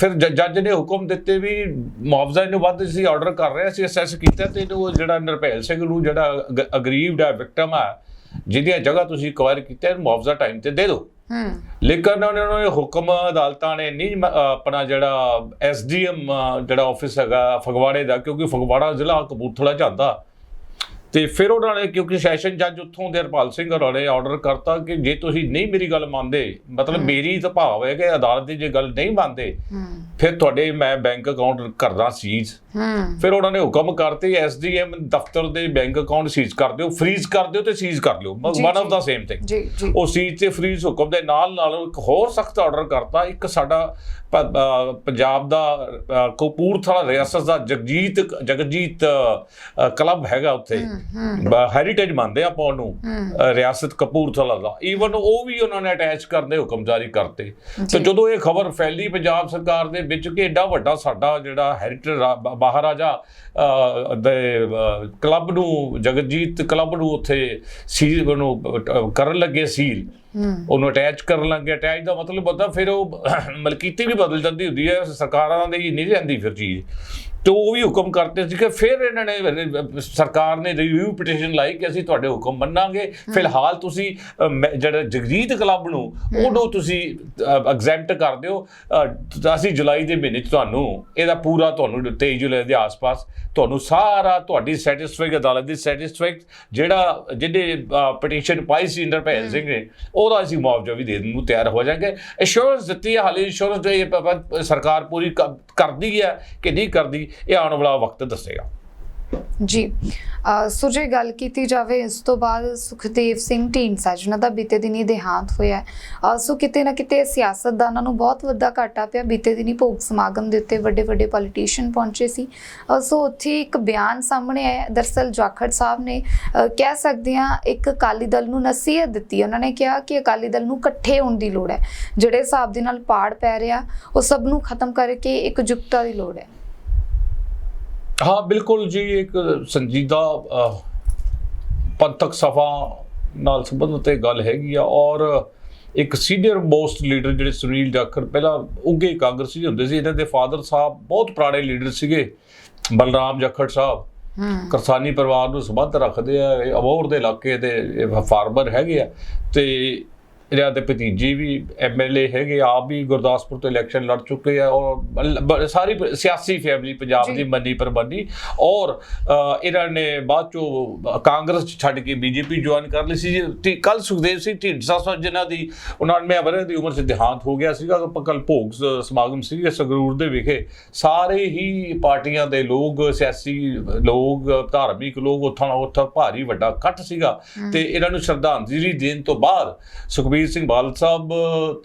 ਫਿਰ ਜੱਜ ਨੇ ਹੁਕਮ ਦਿੱਤੇ ਵੀ ਮੁਆਵਜ਼ਾ ਇਹਨੂੰ ਵੱਧ ਸੀ ਆਰਡਰ ਕਰ ਰਿਹਾ ਸੀ ਅਸੈਸ ਕੀਤਾ ਤੇ ਇਹਨੂੰ ਜਿਹੜਾ ਨਿਰਭੈਲ ਸਿੰਘ ਨੂੰ ਜਿਹੜਾ ਅਗਰੀਵਡ ਹੈ ਵਿਕਟਮ ਹੈ ਜਿਹਦੀਆਂ ਜਗ੍ਹਾ ਤੁਸੀਂ ਅਕਵਾਇਰ ਕੀਤਾ ਮੁਆਵਜ਼ਾ ਟਾਈਮ ਤੇ ਦੇ ਦਿਓ। ਹੂੰ। ਲੇਕਿਨ ਉਹਨਾਂ ਨੇ ਹੁਕਮ ਅਦਾਲਤਾਂ ਨੇ ਨਹੀਂ ਆਪਣਾ ਜਿਹੜਾ ਐਸਡੀਐਮ ਜਿਹੜਾ ਆਫਿਸ ਹੈਗਾ ਫਗਵਾੜੇ ਦਾ ਕਿਉਂਕਿ ਫਗਵਾੜਾ ਜ਼ਿਲ੍ਹਾ ਕਪੂਰਥਲਾ ਜਾਂਦਾ ਤੇ ਫਿਰ ਉਹਨਾਂ ਨੇ ਕਿਉਂਕਿ ਸੈਸ਼ਨ ਜੱਜ ਉੱਥੋਂ ਦੇ ਹਰਪਾਲ ਸਿੰਘ ਹੋਰਾਂ ਨੇ ਆਰਡਰ ਕਰਤਾ ਕਿ ਜੇ ਤੁਸੀਂ ਨਹੀਂ ਮੇਰੀ ਗੱਲ ਮੰਨਦੇ ਮਤਲਬ ਮੇਰੀ ਤਾਂ ਭਾਵ ਹੈ ਕਿ ਅਦਾਲਤ ਦੀ ਜੇ ਗੱਲ ਨਹੀਂ ਮੰਨਦੇ ਫਿਰ ਤੁਹਾਡੇ ਮੈਂ ਬੈਂਕ ਅਕਾਊਂਟ ਕਰਦਾ ਸੀਜ਼। ਫਿਰ ਉਹਨਾਂ ਨੇ ਹੁਕਮ ਕਰਤੇ ਐਸਡੀਐਮ ਦਫ਼ਤਰ ਦੇ ਬੈਂਕ ਅਕਾਊਂਟ ਸੀਜ਼ ਕਰ ਦਿਓ ਫ੍ਰੀਜ਼ ਕਰ ਦਿਓ ਤੇ ਸੀਜ਼ ਕਰ ਲਿਓ। One off. ਦਾ ਸੇਮ ਥਿੰਗ ਜੀ ਜੀ। ਉਹ ਸੀਟ ਤੇ ਫ੍ਰੀਜ਼ ਹੁਕਮ ਦੇ ਨਾਲ ਨਾਲ ਇੱਕ ਹੋਰ ਸਖਤ ਆਰਡਰ ਕਰਤਾ ਇੱਕ ਸਾਡਾ ਪੰਜਾਬ ਦਾ ਕਪੂਰਥਲਾ ਰਿਆਸਤ ਦਾ ਜਗਜੀਤ ਜਗਜੀਤ ਕਲੱਬ ਹੈਗਾ ਉੱਥੇ। ਹੈਰੀਟੇਜ ਮੰਨਦੇ ਆਪਾਂ ਉਹਨੂੰ। ਰਿਆਸਤ ਕਪੂਰਥਲਾ ਦਾ। ਈਵਨ ਉਹ ਵੀ ਉਹਨਾਂ ਨੇ ਅਟੈਚ ਕਰਨ ਦੇ ਹੁਕਮ ਜਾਰੀ ਕਰਤੇ। ਤੇ। ਜਦੋਂ ਇਹ ਖਬਰ ਫੈਲੀ ਪੰਜਾਬ ਸਰਕਾਰ ਦੇ ਵਿੱਚ ਕਿ ਐਡਾ ਵੱਡਾ ਸਾਡਾ ਜਿਹੜਾ ਹੈਰੀਟੇਜ ਮਹਾਰਾਜਾ ਦੇ ਕਲੱਬ ਨੂੰ ਜਗਜੀਤ ਕਲੱਬ ਨੂੰ ਉੱਥੇ ਸੀਲ ਨੂੰ ਕਰਨ ਲੱਗੇ ਸੀਲ। ਉਹਨੂੰ ਅਟੈਚ ਕਰਨ ਲੱਗੇ ਅਟੈਚ ਦਾ ਮਤਲਬ ਹੁੰਦਾ ਫਿਰ ਉਹ ਮਲਕੀਤੀ ਵੀ ਬਦਲ ਜਾਂਦੀ ਹੁੰਦੀ ਹੈ ਸਰਕਾਰਾਂ ਦੀ ਨਹੀਂ ਰਹਿੰਦੀ ਫਿਰ ਚੀਜ਼। ਤੇ ਉਹ ਵੀ ਹੁਕਮ ਕਰਤੇ ਸੀ ਕਿ ਫਿਰ ਇਹਨਾਂ ਨੇ ਸਰਕਾਰ ਨੇ ਰਿਵਿਊ ਪਟੀਸ਼ਨ ਲਾਈ ਕਿ ਅਸੀਂ ਤੁਹਾਡੇ ਹੁਕਮ ਮੰਨਾਂਗੇ। ਫਿਲਹਾਲ ਤੁਸੀਂ ਜਿਹੜਾ ਜਗਜੀਤ ਕਲੱਬ ਨੂੰ ਉਹਨੂੰ ਤੁਸੀਂ ਐਗਜ਼ੈਂਪਟ ਕਰ ਦਿਓ। ਅਸੀਂ ਜੁਲਾਈ ਦੇ ਮਹੀਨੇ 'ਚ ਤੁਹਾਨੂੰ ਇਹਦਾ ਪੂਰਾ ਤੁਹਾਨੂੰ 23 ਜੁਲਾਈ ਦੇ ਆਸ-ਪਾਸ ਤੁਹਾਨੂੰ ਸਾਰਾ ਤੁਹਾਡੀ ਸੈਟੀਸਫਾਈ ਅਦਾਲਤ ਦੀ ਸੈਟੀਸਫਾਈ ਜਿਹੜਾ ਜਿਹਨੇ ਪਟੀਸ਼ਨ ਪਾਈ ਸੀ ਇੰਦਰਪਾਲ ਸਿੰਘ ਨੇ ਉਹਦਾ ਅਸੀਂ ਮੁਆਵਜ਼ਾ ਵੀ ਦੇਣ ਨੂੰ ਤਿਆਰ ਹੋ ਜਾਾਂਗੇ ਇੰਸ਼ੋਰੈਂਸ ਦਿੱਤੀ ਹੈ ਹਾਲੇ ਇੰਸ਼ੋਰੈਂਸ ਦੇ ਸਰਕਾਰ ਪੂਰੀ ਕਰਦੀ ਹੈ ਕਿ ਨਹੀਂ ਕਰਦੀ, ਇਹ ਆਉਣ ਵਾਲਾ ਵਕਤ ਦੱਸੇਗਾ। ਜੀ। ਸੋ ਜੇ ਗੱਲ ਕੀਤੀ ਜਾਵੇ, ਇਸ ਤੋਂ ਬਾਅਦ ਸੁਖਦੇਵ ਸਿੰਘ ਢੀਂਡਸਾ ਜਿਨ੍ਹਾਂ ਦਾ ਬੀਤੇ ਦਿਨੀ ਦੇਹਾਂਤ ਹੋਇਆ ਹੈ। ਸੋ ਕਿਤੇ ਨਾ ਕਿਤੇ ਸਿਆਸਤਦਾਨਾਂ ਨੂੰ ਬਹੁਤ ਵੱਡਾ ਘਾਟਾ ਪਿਆ। ਬੀਤੇ ਦਿਨੀ ਭੋਗ ਸਮਾਗਮ ਦੇ ਉੱਤੇ ਵੱਡੇ ਵੱਡੇ ਪੋਲੀਟੀਸ਼ੀਅਨ ਪਹੁੰਚੇ ਸੀ। ਸੋ ਉੱਥੇ ਇੱਕ ਬਿਆਨ ਸਾਹਮਣੇ ਆਇਆ ਦਰਸਲ ਜਾਖੜ ਸਾਹਿਬ ਨੇ ਕਹਿ ਸਕਦੇ ਹਾਂ, ਇੱਕ ਅਕਾਲੀ ਦਲ ਨੂੰ ਨਸੀਹਤ ਦਿੱਤੀ। ਉਹਨਾਂ ਨੇ ਕਿਹਾ ਕਿ ਅਕਾਲੀ ਦਲ ਨੂੰ ਇਕੱਠੇ ਹੋਣ ਦੀ ਲੋੜ ਹੈ। ਜਿਹੜੇ ਹਿਸਾਬ ਦੇ ਨਾਲ ਪਾੜ ਪੈ ਰਿਹਾ, ਉਹ ਸਭ ਨੂੰ ਖਤਮ ਕਰਕੇ ਇਕਜੁੱਟਤਾ ਦੀ ਲੋੜ ਹੈ। ਹਾਂ ਬਿਲਕੁਲ ਜੀ ਇੱਕ ਸੰਜੀਦਾ ਪੰਥਕ ਸਭਾ ਨਾਲ ਸੰਬੰਧਿਤ ਇਹ ਗੱਲ ਹੈਗੀ ਆ ਔਰ ਇੱਕ ਸੀਨੀਅਰ ਮੋਸਟ ਲੀਡਰ ਜਿਹੜੇ ਸੁਨੀਲ ਜਾਖੜ ਪਹਿਲਾਂ ਉੱਗੇ ਕਾਂਗਰਸੀ ਹੁੰਦੇ ਸੀ ਇਹਨਾਂ ਦੇ ਫਾਦਰ ਸਾਹਿਬ ਬਹੁਤ ਪੁਰਾਣੇ ਲੀਡਰ ਸੀਗੇ ਬਲਰਾਮ ਜਾਖੜ ਸਾਹਿਬ। ਕਰਸਾਨੀ ਪਰਿਵਾਰ ਨੂੰ ਸੰਬੰਧ ਰੱਖਦੇ ਆ ਇਹ ਅਬੋਹਰ ਦੇ ਇਲਾਕੇ ਦੇ ਫਾਰਮਰ ਹੈਗੇ ਆ ਤੇ ਇਹਨਾਂ ਦੇ ਭਤੀਜੇ ਵੀ ਐਮਐਲਏ ਹੈਗੇ ਆਪ ਵੀ ਗੁਰਦਾਸਪੁਰ ਤੋਂ ਇਲੈਕਸ਼ਨ ਲੜ ਚੁੱਕੇ ਆ ਔਰ ਸਾਰੀ ਸਿਆਸੀ ਫੈਮਿਲੀ ਪੰਜਾਬ। ਦੀ ਮੰਨੀ ਪਰਬੰਦੀ ਔਰ ਇਹਨਾਂ ਨੇ ਬਾਅਦ ਚੋਂ ਕਾਂਗਰਸ 'ਚ ਛੱਡ ਕੇ ਬੀਜੇਪੀ ਜੁਆਇਨ ਕਰ ਲਈ ਸੀ ਕੱਲ ਸੁਖਦੇਵ ਸਿੰਘ ਢੀਂਡਸਾ ਸਾਹਿਬ ਜਿਨ੍ਹਾਂ ਦੀ 99 ਵਰ੍ਹੇ ਦੀ ਉਮਰ 'ਚ ਦੇਹਾਂਤ ਹੋ ਗਿਆ ਸੀਗਾ ਕੱਲ ਭੋਗ ਸ- ਸਮਾਗਮ ਸੀਗੇ ਸੰਗਰੂਰ ਦੇ ਵਿਖੇ। ਸਾਰੇ ਹੀ ਪਾਰਟੀਆਂ ਦੇ ਲੋਕ ਸਿਆਸੀ ਲੋਕ ਧਾਰਮਿਕ ਲੋਕ ਉੱਥਾਂ ਉੱਥਾ ਭਾਰੀ ਵੱਡਾ ਇਕੱਠ ਸੀਗਾ ਤੇ ਇਹਨਾਂ ਨੂੰ ਸ਼ਰਧਾਂਜਲੀ ਦੇਣ ਤੋਂ ਬਾਅਦ ਸੁਖਬੀਰ ਸਿੰਘ ਬਾਦਲ ਸਾਹਿਬ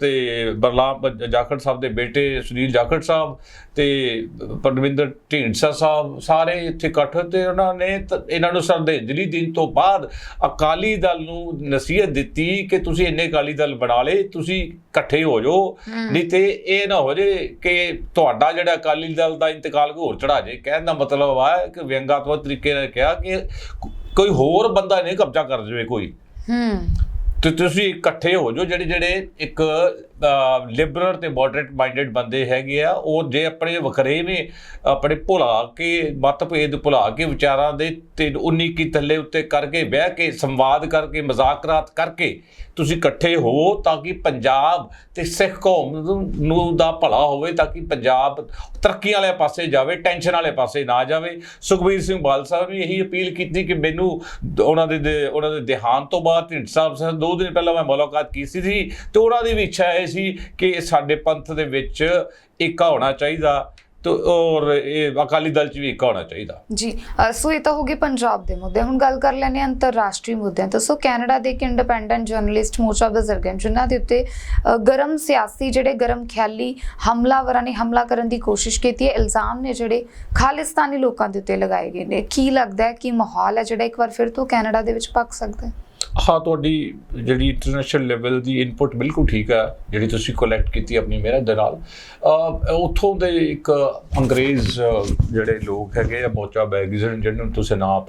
ਤੇ ਬਰਲਾਮ ਜਾਖੜ ਸਾਹਿਬ ਦੇ ਬੇਟੇ ਸੁਨੀਲ ਜਾਖੜ ਸਾਹਿਬ ਤੇ ਪਰਮਿੰਦਰ ਢੀਂਡਸਾ ਸਾਹਿਬ ਸਾਰੇ ਇੱਥੇ ਇਕੱਠ ਹੋਏ ਤੇ ਉਹਨਾਂ ਨੇ ਇਹਨਾਂ ਨੂੰ ਸ਼ਰਧਾਂਜਲੀ ਦੇਣ ਤੋਂ ਬਾਅਦ ਅਕਾਲੀ ਦਲ ਨੂੰ ਨਸੀਹਤ ਦਿੱਤੀ ਕਿ ਤੁਸੀਂ ਇੰਨੇ ਅਕਾਲੀ ਦਲ ਬਣਾ ਲਏ ਤੁਸੀਂ ਇਕੱਠੇ ਹੋ ਜਾਓ। ਨਹੀਂ ਤੇ ਇਹ ਨਾ ਹੋ ਜੇ ਕਿ ਤੁਹਾਡਾ ਜਿਹੜਾ ਅਕਾਲੀ ਦਲ ਦਾ ਇੰਤਕਾਲ ਹੋਰ ਚੜਾ ਜੇ ਕਹਿਣ ਦਾ ਮਤਲਬ ਆ ਕਿ ਵਿਅੰਗਾਤਮਕ ਤਰੀਕੇ ਨਾਲ ਕਿਹਾ ਕਿ ਕੋਈ ਹੋਰ ਬੰਦਾ ਨਹੀਂ ਕਬਜ਼ਾ ਕਰ ਜਾਵੇ ਕੋਈ। ਹੂੰ। ਤੇ ਤੁਸੀਂ ਇਕੱਠੇ ਹੋ ਜਾਓ, ਜਿਹੜੇ ਜਿਹੜੇ ਇੱਕ ਲਿਬਰਲ ਤੇ ਮੋਡਰੇਟ ਮਾਈਂਡਡ ਬੰਦੇ ਹੈਗੇ ਆ, ਉਹ ਜੇ ਆਪਣੇ ਵਖਰੇਵੇਂ ਆਪਣੇ ਭੁਲਾ ਕੇ, ਮਤਭੇਦ ਭੁਲਾ ਕੇ ਵਿਚਾਰਾਂ ਦੇ ਤੇ 19 ਕੀ ਥੱਲੇ ਉੱਤੇ ਕਰਕੇ ਬਹਿ ਕੇ, ਸੰਵਾਦ ਕਰਕੇ ਮਜ਼ਾਕਰਾਤ ਕਰਕੇ ਤੁਸੀਂ ਇਕੱਠੇ ਹੋ ਤਾਂ ਕਿ ਪੰਜਾਬ ਤੇ ਸਿੱਖ ਕੌਮ ਨੂੰ- ਦਾ ਭਲਾ ਹੋਵੇ, ਤਾਂ ਕਿ ਪੰਜਾਬ ਤਰੱਕੀ ਵਾਲੇ ਪਾਸੇ ਜਾਵੇ, ਟੈਨਸ਼ਨ ਵਾਲੇ ਪਾਸੇ ਨਾ ਜਾਵੇ। ਸੁਖਬੀਰ ਸਿੰਘ ਬਾਦਲ ਸਾਹਿਬ ਨੇ ਇਹੀ ਅਪੀਲ ਕੀਤੀ ਕਿ ਮੈਨੂੰ ਦ- ਉਹਨਾਂ ਦੇ ਦੇ- ਉਹਨਾਂ ਦੇ ਦੇਹਾਂਤ ਤੋਂ ਬਾਅਦ ਢਿੰਡ ਸਾਹਿਬ ਸਾਹਿਬ ਦੋ ਦਿਨ ਪਹਿਲਾਂ ਮੈਂ ਮੁਲਾਕਾਤ ਕੀਤੀ ਸੀ ਤੇ ਉਹਨਾਂ ਦੀ ਵੀ ਇੱਛਾ ਇਹ ਸੀ ਕਿ ਸਾਡੇ ਪੰਥ ਦੇ ਵਿੱਚ ਏਕਾ ਹੋਣਾ ਚਾਹੀਦਾ ਤੇ ਔਰ ਇਹ ਅਕਾਲੀ ਦਲ ਚ ਵੀ ਇੱਕ ਹੋਣਾ ਚਾਹੀਦਾ। ਜੀ ਸੋ ਇਹ ਤਾਂ ਹੋ ਗਏ ਪੰਜਾਬ ਦੇ ਮੁੱਦੇ। ਹੁਣ ਗੱਲ ਕਰ ਲੈਂਦੇ ਅੰਤਰਰਾਸ਼ਟਰੀ ਮੁੱਦਿਆਂ ਤੋਂ। ਸੋ ਕੈਨੇਡਾ ਦੇ ਇੱਕ ਇੰਡੀਪੈਂਡੈਂਟ ਜਰਨਲਿਸਟ ਮੋਰਚਾ ਬਜ਼ਰਗਨ ਜਿਨ੍ਹਾਂ ਦੇ ਉੱਤੇ ਗਰਮ ਸਿਆਸੀ ਜਿਹੜੇ ਗਰਮ ਖਿਆਲੀ ਹਮਲਾਵਰਾਂ ਨੇ ਹਮਲਾ ਕਰਨ ਦੀ ਕੋਸ਼ਿਸ਼ ਕੀਤੀ ਹੈ, ਇਲਜ਼ਾਮ ਨੇ ਜਿਹੜੇ ਖਾਲਿਸਤਾਨੀ ਲੋਕਾਂ ਦੇ ਉੱਤੇ ਲਗਾਏ ਗਏ ਨੇ। ਕੀ ਲੱਗਦਾ ਹੈ, ਕਿ ਮਾਹੌਲ ਹੈ ਜਿਹੜਾ ਇੱਕ ਵਾਰ ਫਿਰ ਤੋਂ ਕੈਨੇਡਾ ਦੇ ਵਿੱਚ ਪੱਕ ਸਕਦਾ ਹੈ? ਹਾਂ, ਤੁਹਾਡੀ ਜਿਹੜੀ ਇੰਟਰਨੈਸ਼ਨਲ ਲੈਵਲ ਦੀ ਇਨਪੁਟ ਬਿਲਕੁਲ ਠੀਕ ਹੈ, ਜਿਹੜੀ ਤੁਸੀਂ ਕਲੈਕਟ ਕੀਤੀ ਆਪਣੀ ਮਿਹਨਤ ਦੇ ਨਾਲ। ਉੱਥੋਂ ਦੇ ਇੱਕ ਅੰਗਰੇਜ਼ ਜਿਹੜੇ ਲੋਕ ਹੈਗੇ ਆ, ਮੋਚਾ ਬੈਗਜ਼ਨ ਜਿਹਨੂੰ ਤੁਸੀਂ ਨਾਂ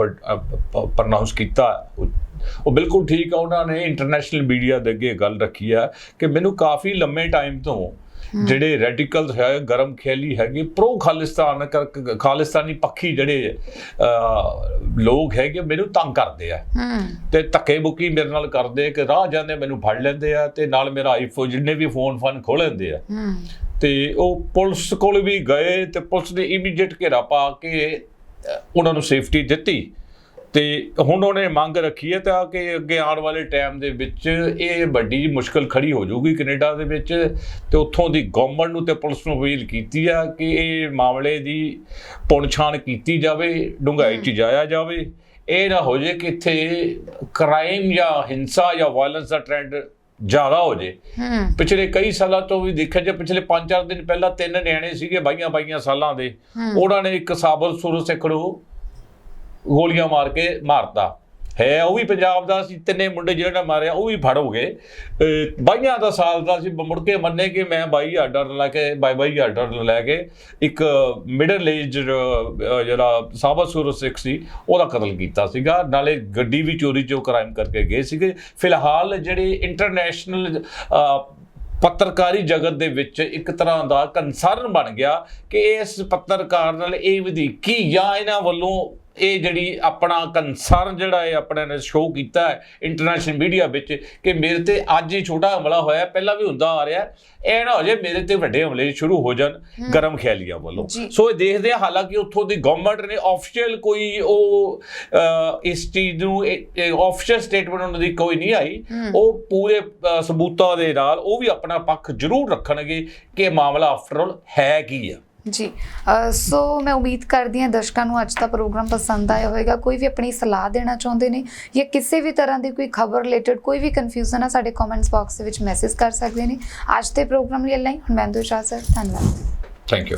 ਪ੍ਰੋਨਾਂਸ ਕੀਤਾ, ਉਹ- ਉਹ ਬਿਲਕੁਲ ਠੀਕ ਆ। ਉਹਨਾਂ ਨੇ ਇੰਟਰਨੈਸ਼ਨਲ ਮੀਡੀਆ ਦੇ ਅੱਗੇ ਗੱਲ ਰੱਖੀ ਆ ਕਿ ਮੈਨੂੰ ਕਾਫੀ ਲੰਮੇ ਟਾਈਮ ਤੋਂ ਜਿਹੜੇ ਰੈਡੀਕਲ ਹੈ ਗਰਮ ਖਿਆਲੀ ਹੈਗੇ ਪ੍ਰੋ ਖਾਲਿਸਤਾਨ ਕਰ- ਖਾਲਿਸਤਾਨੀ ਪੱਖੀ ਜਿਹੜੇ ਲੋਕ ਹੈਗੇ ਮੈਨੂੰ ਤੰਗ ਕਰਦੇ ਆ। ਤੇ ਧੱਕੇ ਬੁੱਕੀ ਮੇਰੇ ਨਾਲ ਕਰਦੇ ਕਿ ਰਾਹ ਜਾਂਦੇ ਮੈਨੂੰ ਫੜ ਲੈਂਦੇ ਆ ਤੇ ਨਾਲ ਮੇਰਾ ਆਈਫੋਨ ਜਿੰਨੇ ਵੀ ਫੋਨ ਫਨ ਖੋਹ ਲੈਂਦੇ ਆ। ਤੇ ਉਹ ਪੁਲਿਸ ਕੋਲ ਵੀ ਗਏ ਤੇ ਪੁਲਿਸ ਨੇ ਇਮੀਡੀਏਟ ਘੇਰਾ ਪਾ ਕੇ ਉਹਨਾਂ ਨੂੰ ਸੇਫਟੀ ਦਿੱਤੀ। ਤੇ ਹੁਣ ਉਹਨੇ ਮੰਗ ਰੱਖੀ ਹੈ ਤਾਂ ਕਿ ਅੱਗੇ ਆਉਣ ਵਾਲੇ ਟਾਈਮ ਦੇ ਵਿੱਚ ਇਹ ਵੱਡੀ ਮੁਸ਼ਕਲ ਖੜੀ ਹੋ ਜਾਊਗੀ ਕੈਨੇਡਾ ਦੇ ਵਿੱਚ ਤੇ ਉੱਥੋਂ ਦੀ ਗਵਰਨਮੈਂਟ ਨੂੰ ਤੇ ਪੁਲਿਸ ਨੂੰ ਅਪੀਲ ਕੀਤੀ ਆ ਕਿ ਇਹ ਮਾਮਲੇ ਦੀ ਪੁਣਛਾਣ ਕੀਤੀ ਜਾਵੇ ਡੂੰਘਾਈ 'ਚ ਜਾਇਆ ਜਾਵੇ। ਇਹ ਨਾ ਹੋ ਜੇ ਕਿ ਇੱਥੇ ਕ੍ਰਾਈਮ ਜਾਂ ਹਿੰਸਾ ਜਾਂ ਵਾਇਲੈਂਸ ਦਾ ਟ੍ਰੈਂਡ ਜ਼ਿਆਦਾ ਹੋ ਜੇ। ਪਿਛਲੇ ਕਈ ਸਾਲਾਂ ਤੋਂ ਵੀ ਦੇਖਿਆ ਜੇ ਪਿਛਲੇ 5-4 ਦਿਨ ਪਹਿਲਾਂ ਤਿੰਨ ਨਿਆਣੇ ਸੀਗੇ ਬਾਈਆਂ ਬਾਈਆਂ ਸਾਲਾਂ ਦੇ। ਉਹਨਾਂ ਨੇ ਇੱਕ ਸਾਬਲ ਸੁਰ ਸਿੱਖ ਨੂੰ ਗੋਲੀਆਂ ਮਾਰ ਕੇ ਮਾਰਤਾ। ਹੈ, ਉਹ ਵੀ ਪੰਜਾਬ ਦਾ ਸੀ, ਤਿੰਨੇ ਮੁੰਡੇ ਜਿਹੜਾ ਮਾਰਿਆ ਉਹ ਵੀ ਫੜ ਹੋ ਗਏ। ਬਾਈਆਂ ਦਾ ਸਾਲ ਦਾ ਸੀ, ਮੁੜ ਕੇ ਮੰਨੇ ਕਿ ਮੈਂ ਬਾਈ ਆਰਡਰ ਲੈ ਕੇ, ਬਾਈ ਬਾਈ ਆਰਡਰ ਲੈ ਕੇ ਇੱਕ ਮਿਡਲ ਏਜ ਜਿਹੜਾ ਸਾਬਤ ਸੁਰ ਸਿੱਖ ਸੀ, ਉਹਦਾ ਕਤਲ ਕੀਤਾ ਸੀਗਾ। ਨਾਲੇ ਗੱਡੀ ਵੀ ਚੋਰੀ ਚੋ ਕ੍ਰਾਈਮ ਕਰਕੇ ਗਏ ਸੀਗੇ। ਫਿਲਹਾਲ ਜਿਹੜੇ ਇੰਟਰਨੈਸ਼ਨਲ ਪੱਤਰਕਾਰੀ ਜਗਤ ਦੇ ਵਿੱਚ ਇੱਕ ਤਰ੍ਹਾਂ ਦਾ ਕੰਸਰਨ ਬਣ ਗਿਆ ਕਿ ਇਸ ਪੱਤਰਕਾਰ ਨਾਲ ਇਹ ਵਧੀਕੀ ਜਾਂ ਇਹਨਾਂ ਵੱਲੋਂ ਇਹ ਜਿਹੜੀ ਆਪਣਾ ਕੰਸਰਨ ਜਿਹੜਾ ਹੈ ਆਪਣੇ ਨੇ ਸ਼ੋਅ ਕੀਤਾ ਹੈ ਇੰਟਰਨੈਸ਼ਨਲ ਮੀਡੀਆ ਵਿੱਚ ਕਿ ਮੇਰੇ ਤੇ ਅੱਜ ਹੀ ਛੋਟਾ ਹਮਲਾ ਹੋਇਆ ਪਹਿਲਾਂ ਵੀ ਹੁੰਦਾ ਆ ਰਿਹਾ ਇਹ ਨਾ ਹੋ ਜਾਏ ਮੇਰੇ ਤੇ ਵੱਡੇ ਹਮਲੇ ਸ਼ੁਰੂ ਹੋ ਜਾਣ ਗਰਮ ਖਿਆਲੀਆਂ ਵੱਲੋਂ। ਜੀ। ਸੋ ਇਹ ਦੇਖਦੇ ਆ ਹਾਲਾਂਕਿ ਉੱਥੋਂ ਦੀ ਗਵਰਨਮੈਂਟ ਨੇ ਆਫੀਸ਼ੀਅਲ ਕੋਈ ਉਹ ਇਸ ਚੀਜ਼ ਨੂੰ ਆਫੀਸ਼ੀਅਲ ਸਟੇਟਮੈਂਟ ਉਹਨਾਂ ਦੀ ਕੋਈ ਨਹੀਂ ਆਈ। ਉਹ ਪੂਰੇ ਸਬੂਤਾਂ ਦੇ ਨਾਲ ਉਹ ਵੀ ਆਪਣਾ ਪੱਖ ਜ਼ਰੂਰ ਰੱਖਣਗੇ ਕਿ ਮਾਮਲਾ ਆਫਟਰ ਆਲ ਹੈ ਕੀ ਆ। ਜੀ। ਸੋ ਮੈਂ ਉਮੀਦ ਕਰਦੀ ਹਾਂ ਦਰਸ਼ਕਾਂ ਨੂੰ ਅੱਜ ਦਾ ਪ੍ਰੋਗਰਾਮ ਪਸੰਦ ਆਇਆ ਹੋਵੇਗਾ। ਕੋਈ ਵੀ ਆਪਣੀ ਸਲਾਹ ਦੇਣਾ ਚਾਹੁੰਦੇ ਨੇ ਜਾਂ ਕਿਸੇ ਵੀ ਤਰ੍ਹਾਂ ਦੀ ਕੋਈ ਖਬਰ ਰਿਲੇਟਡ ਕੋਈ ਵੀ ਕਨਫਿਊਜ਼ਨ ਆ, ਸਾਡੇ ਕਮੈਂਟਸ ਬਾਕਸ ਦੇ ਵਿੱਚ ਮੈਸੇਜ ਕਰ ਸਕਦੇ ਨੇ। ਅੱਜ ਦੇ ਪ੍ਰੋਗਰਾਮ ਲਈ ਲਾਈਨ ਹੁਣ ਮੈਂ ਦੋ ਇਜਾਜ਼ਤ ਧੰਨਵਾਦ। Thank you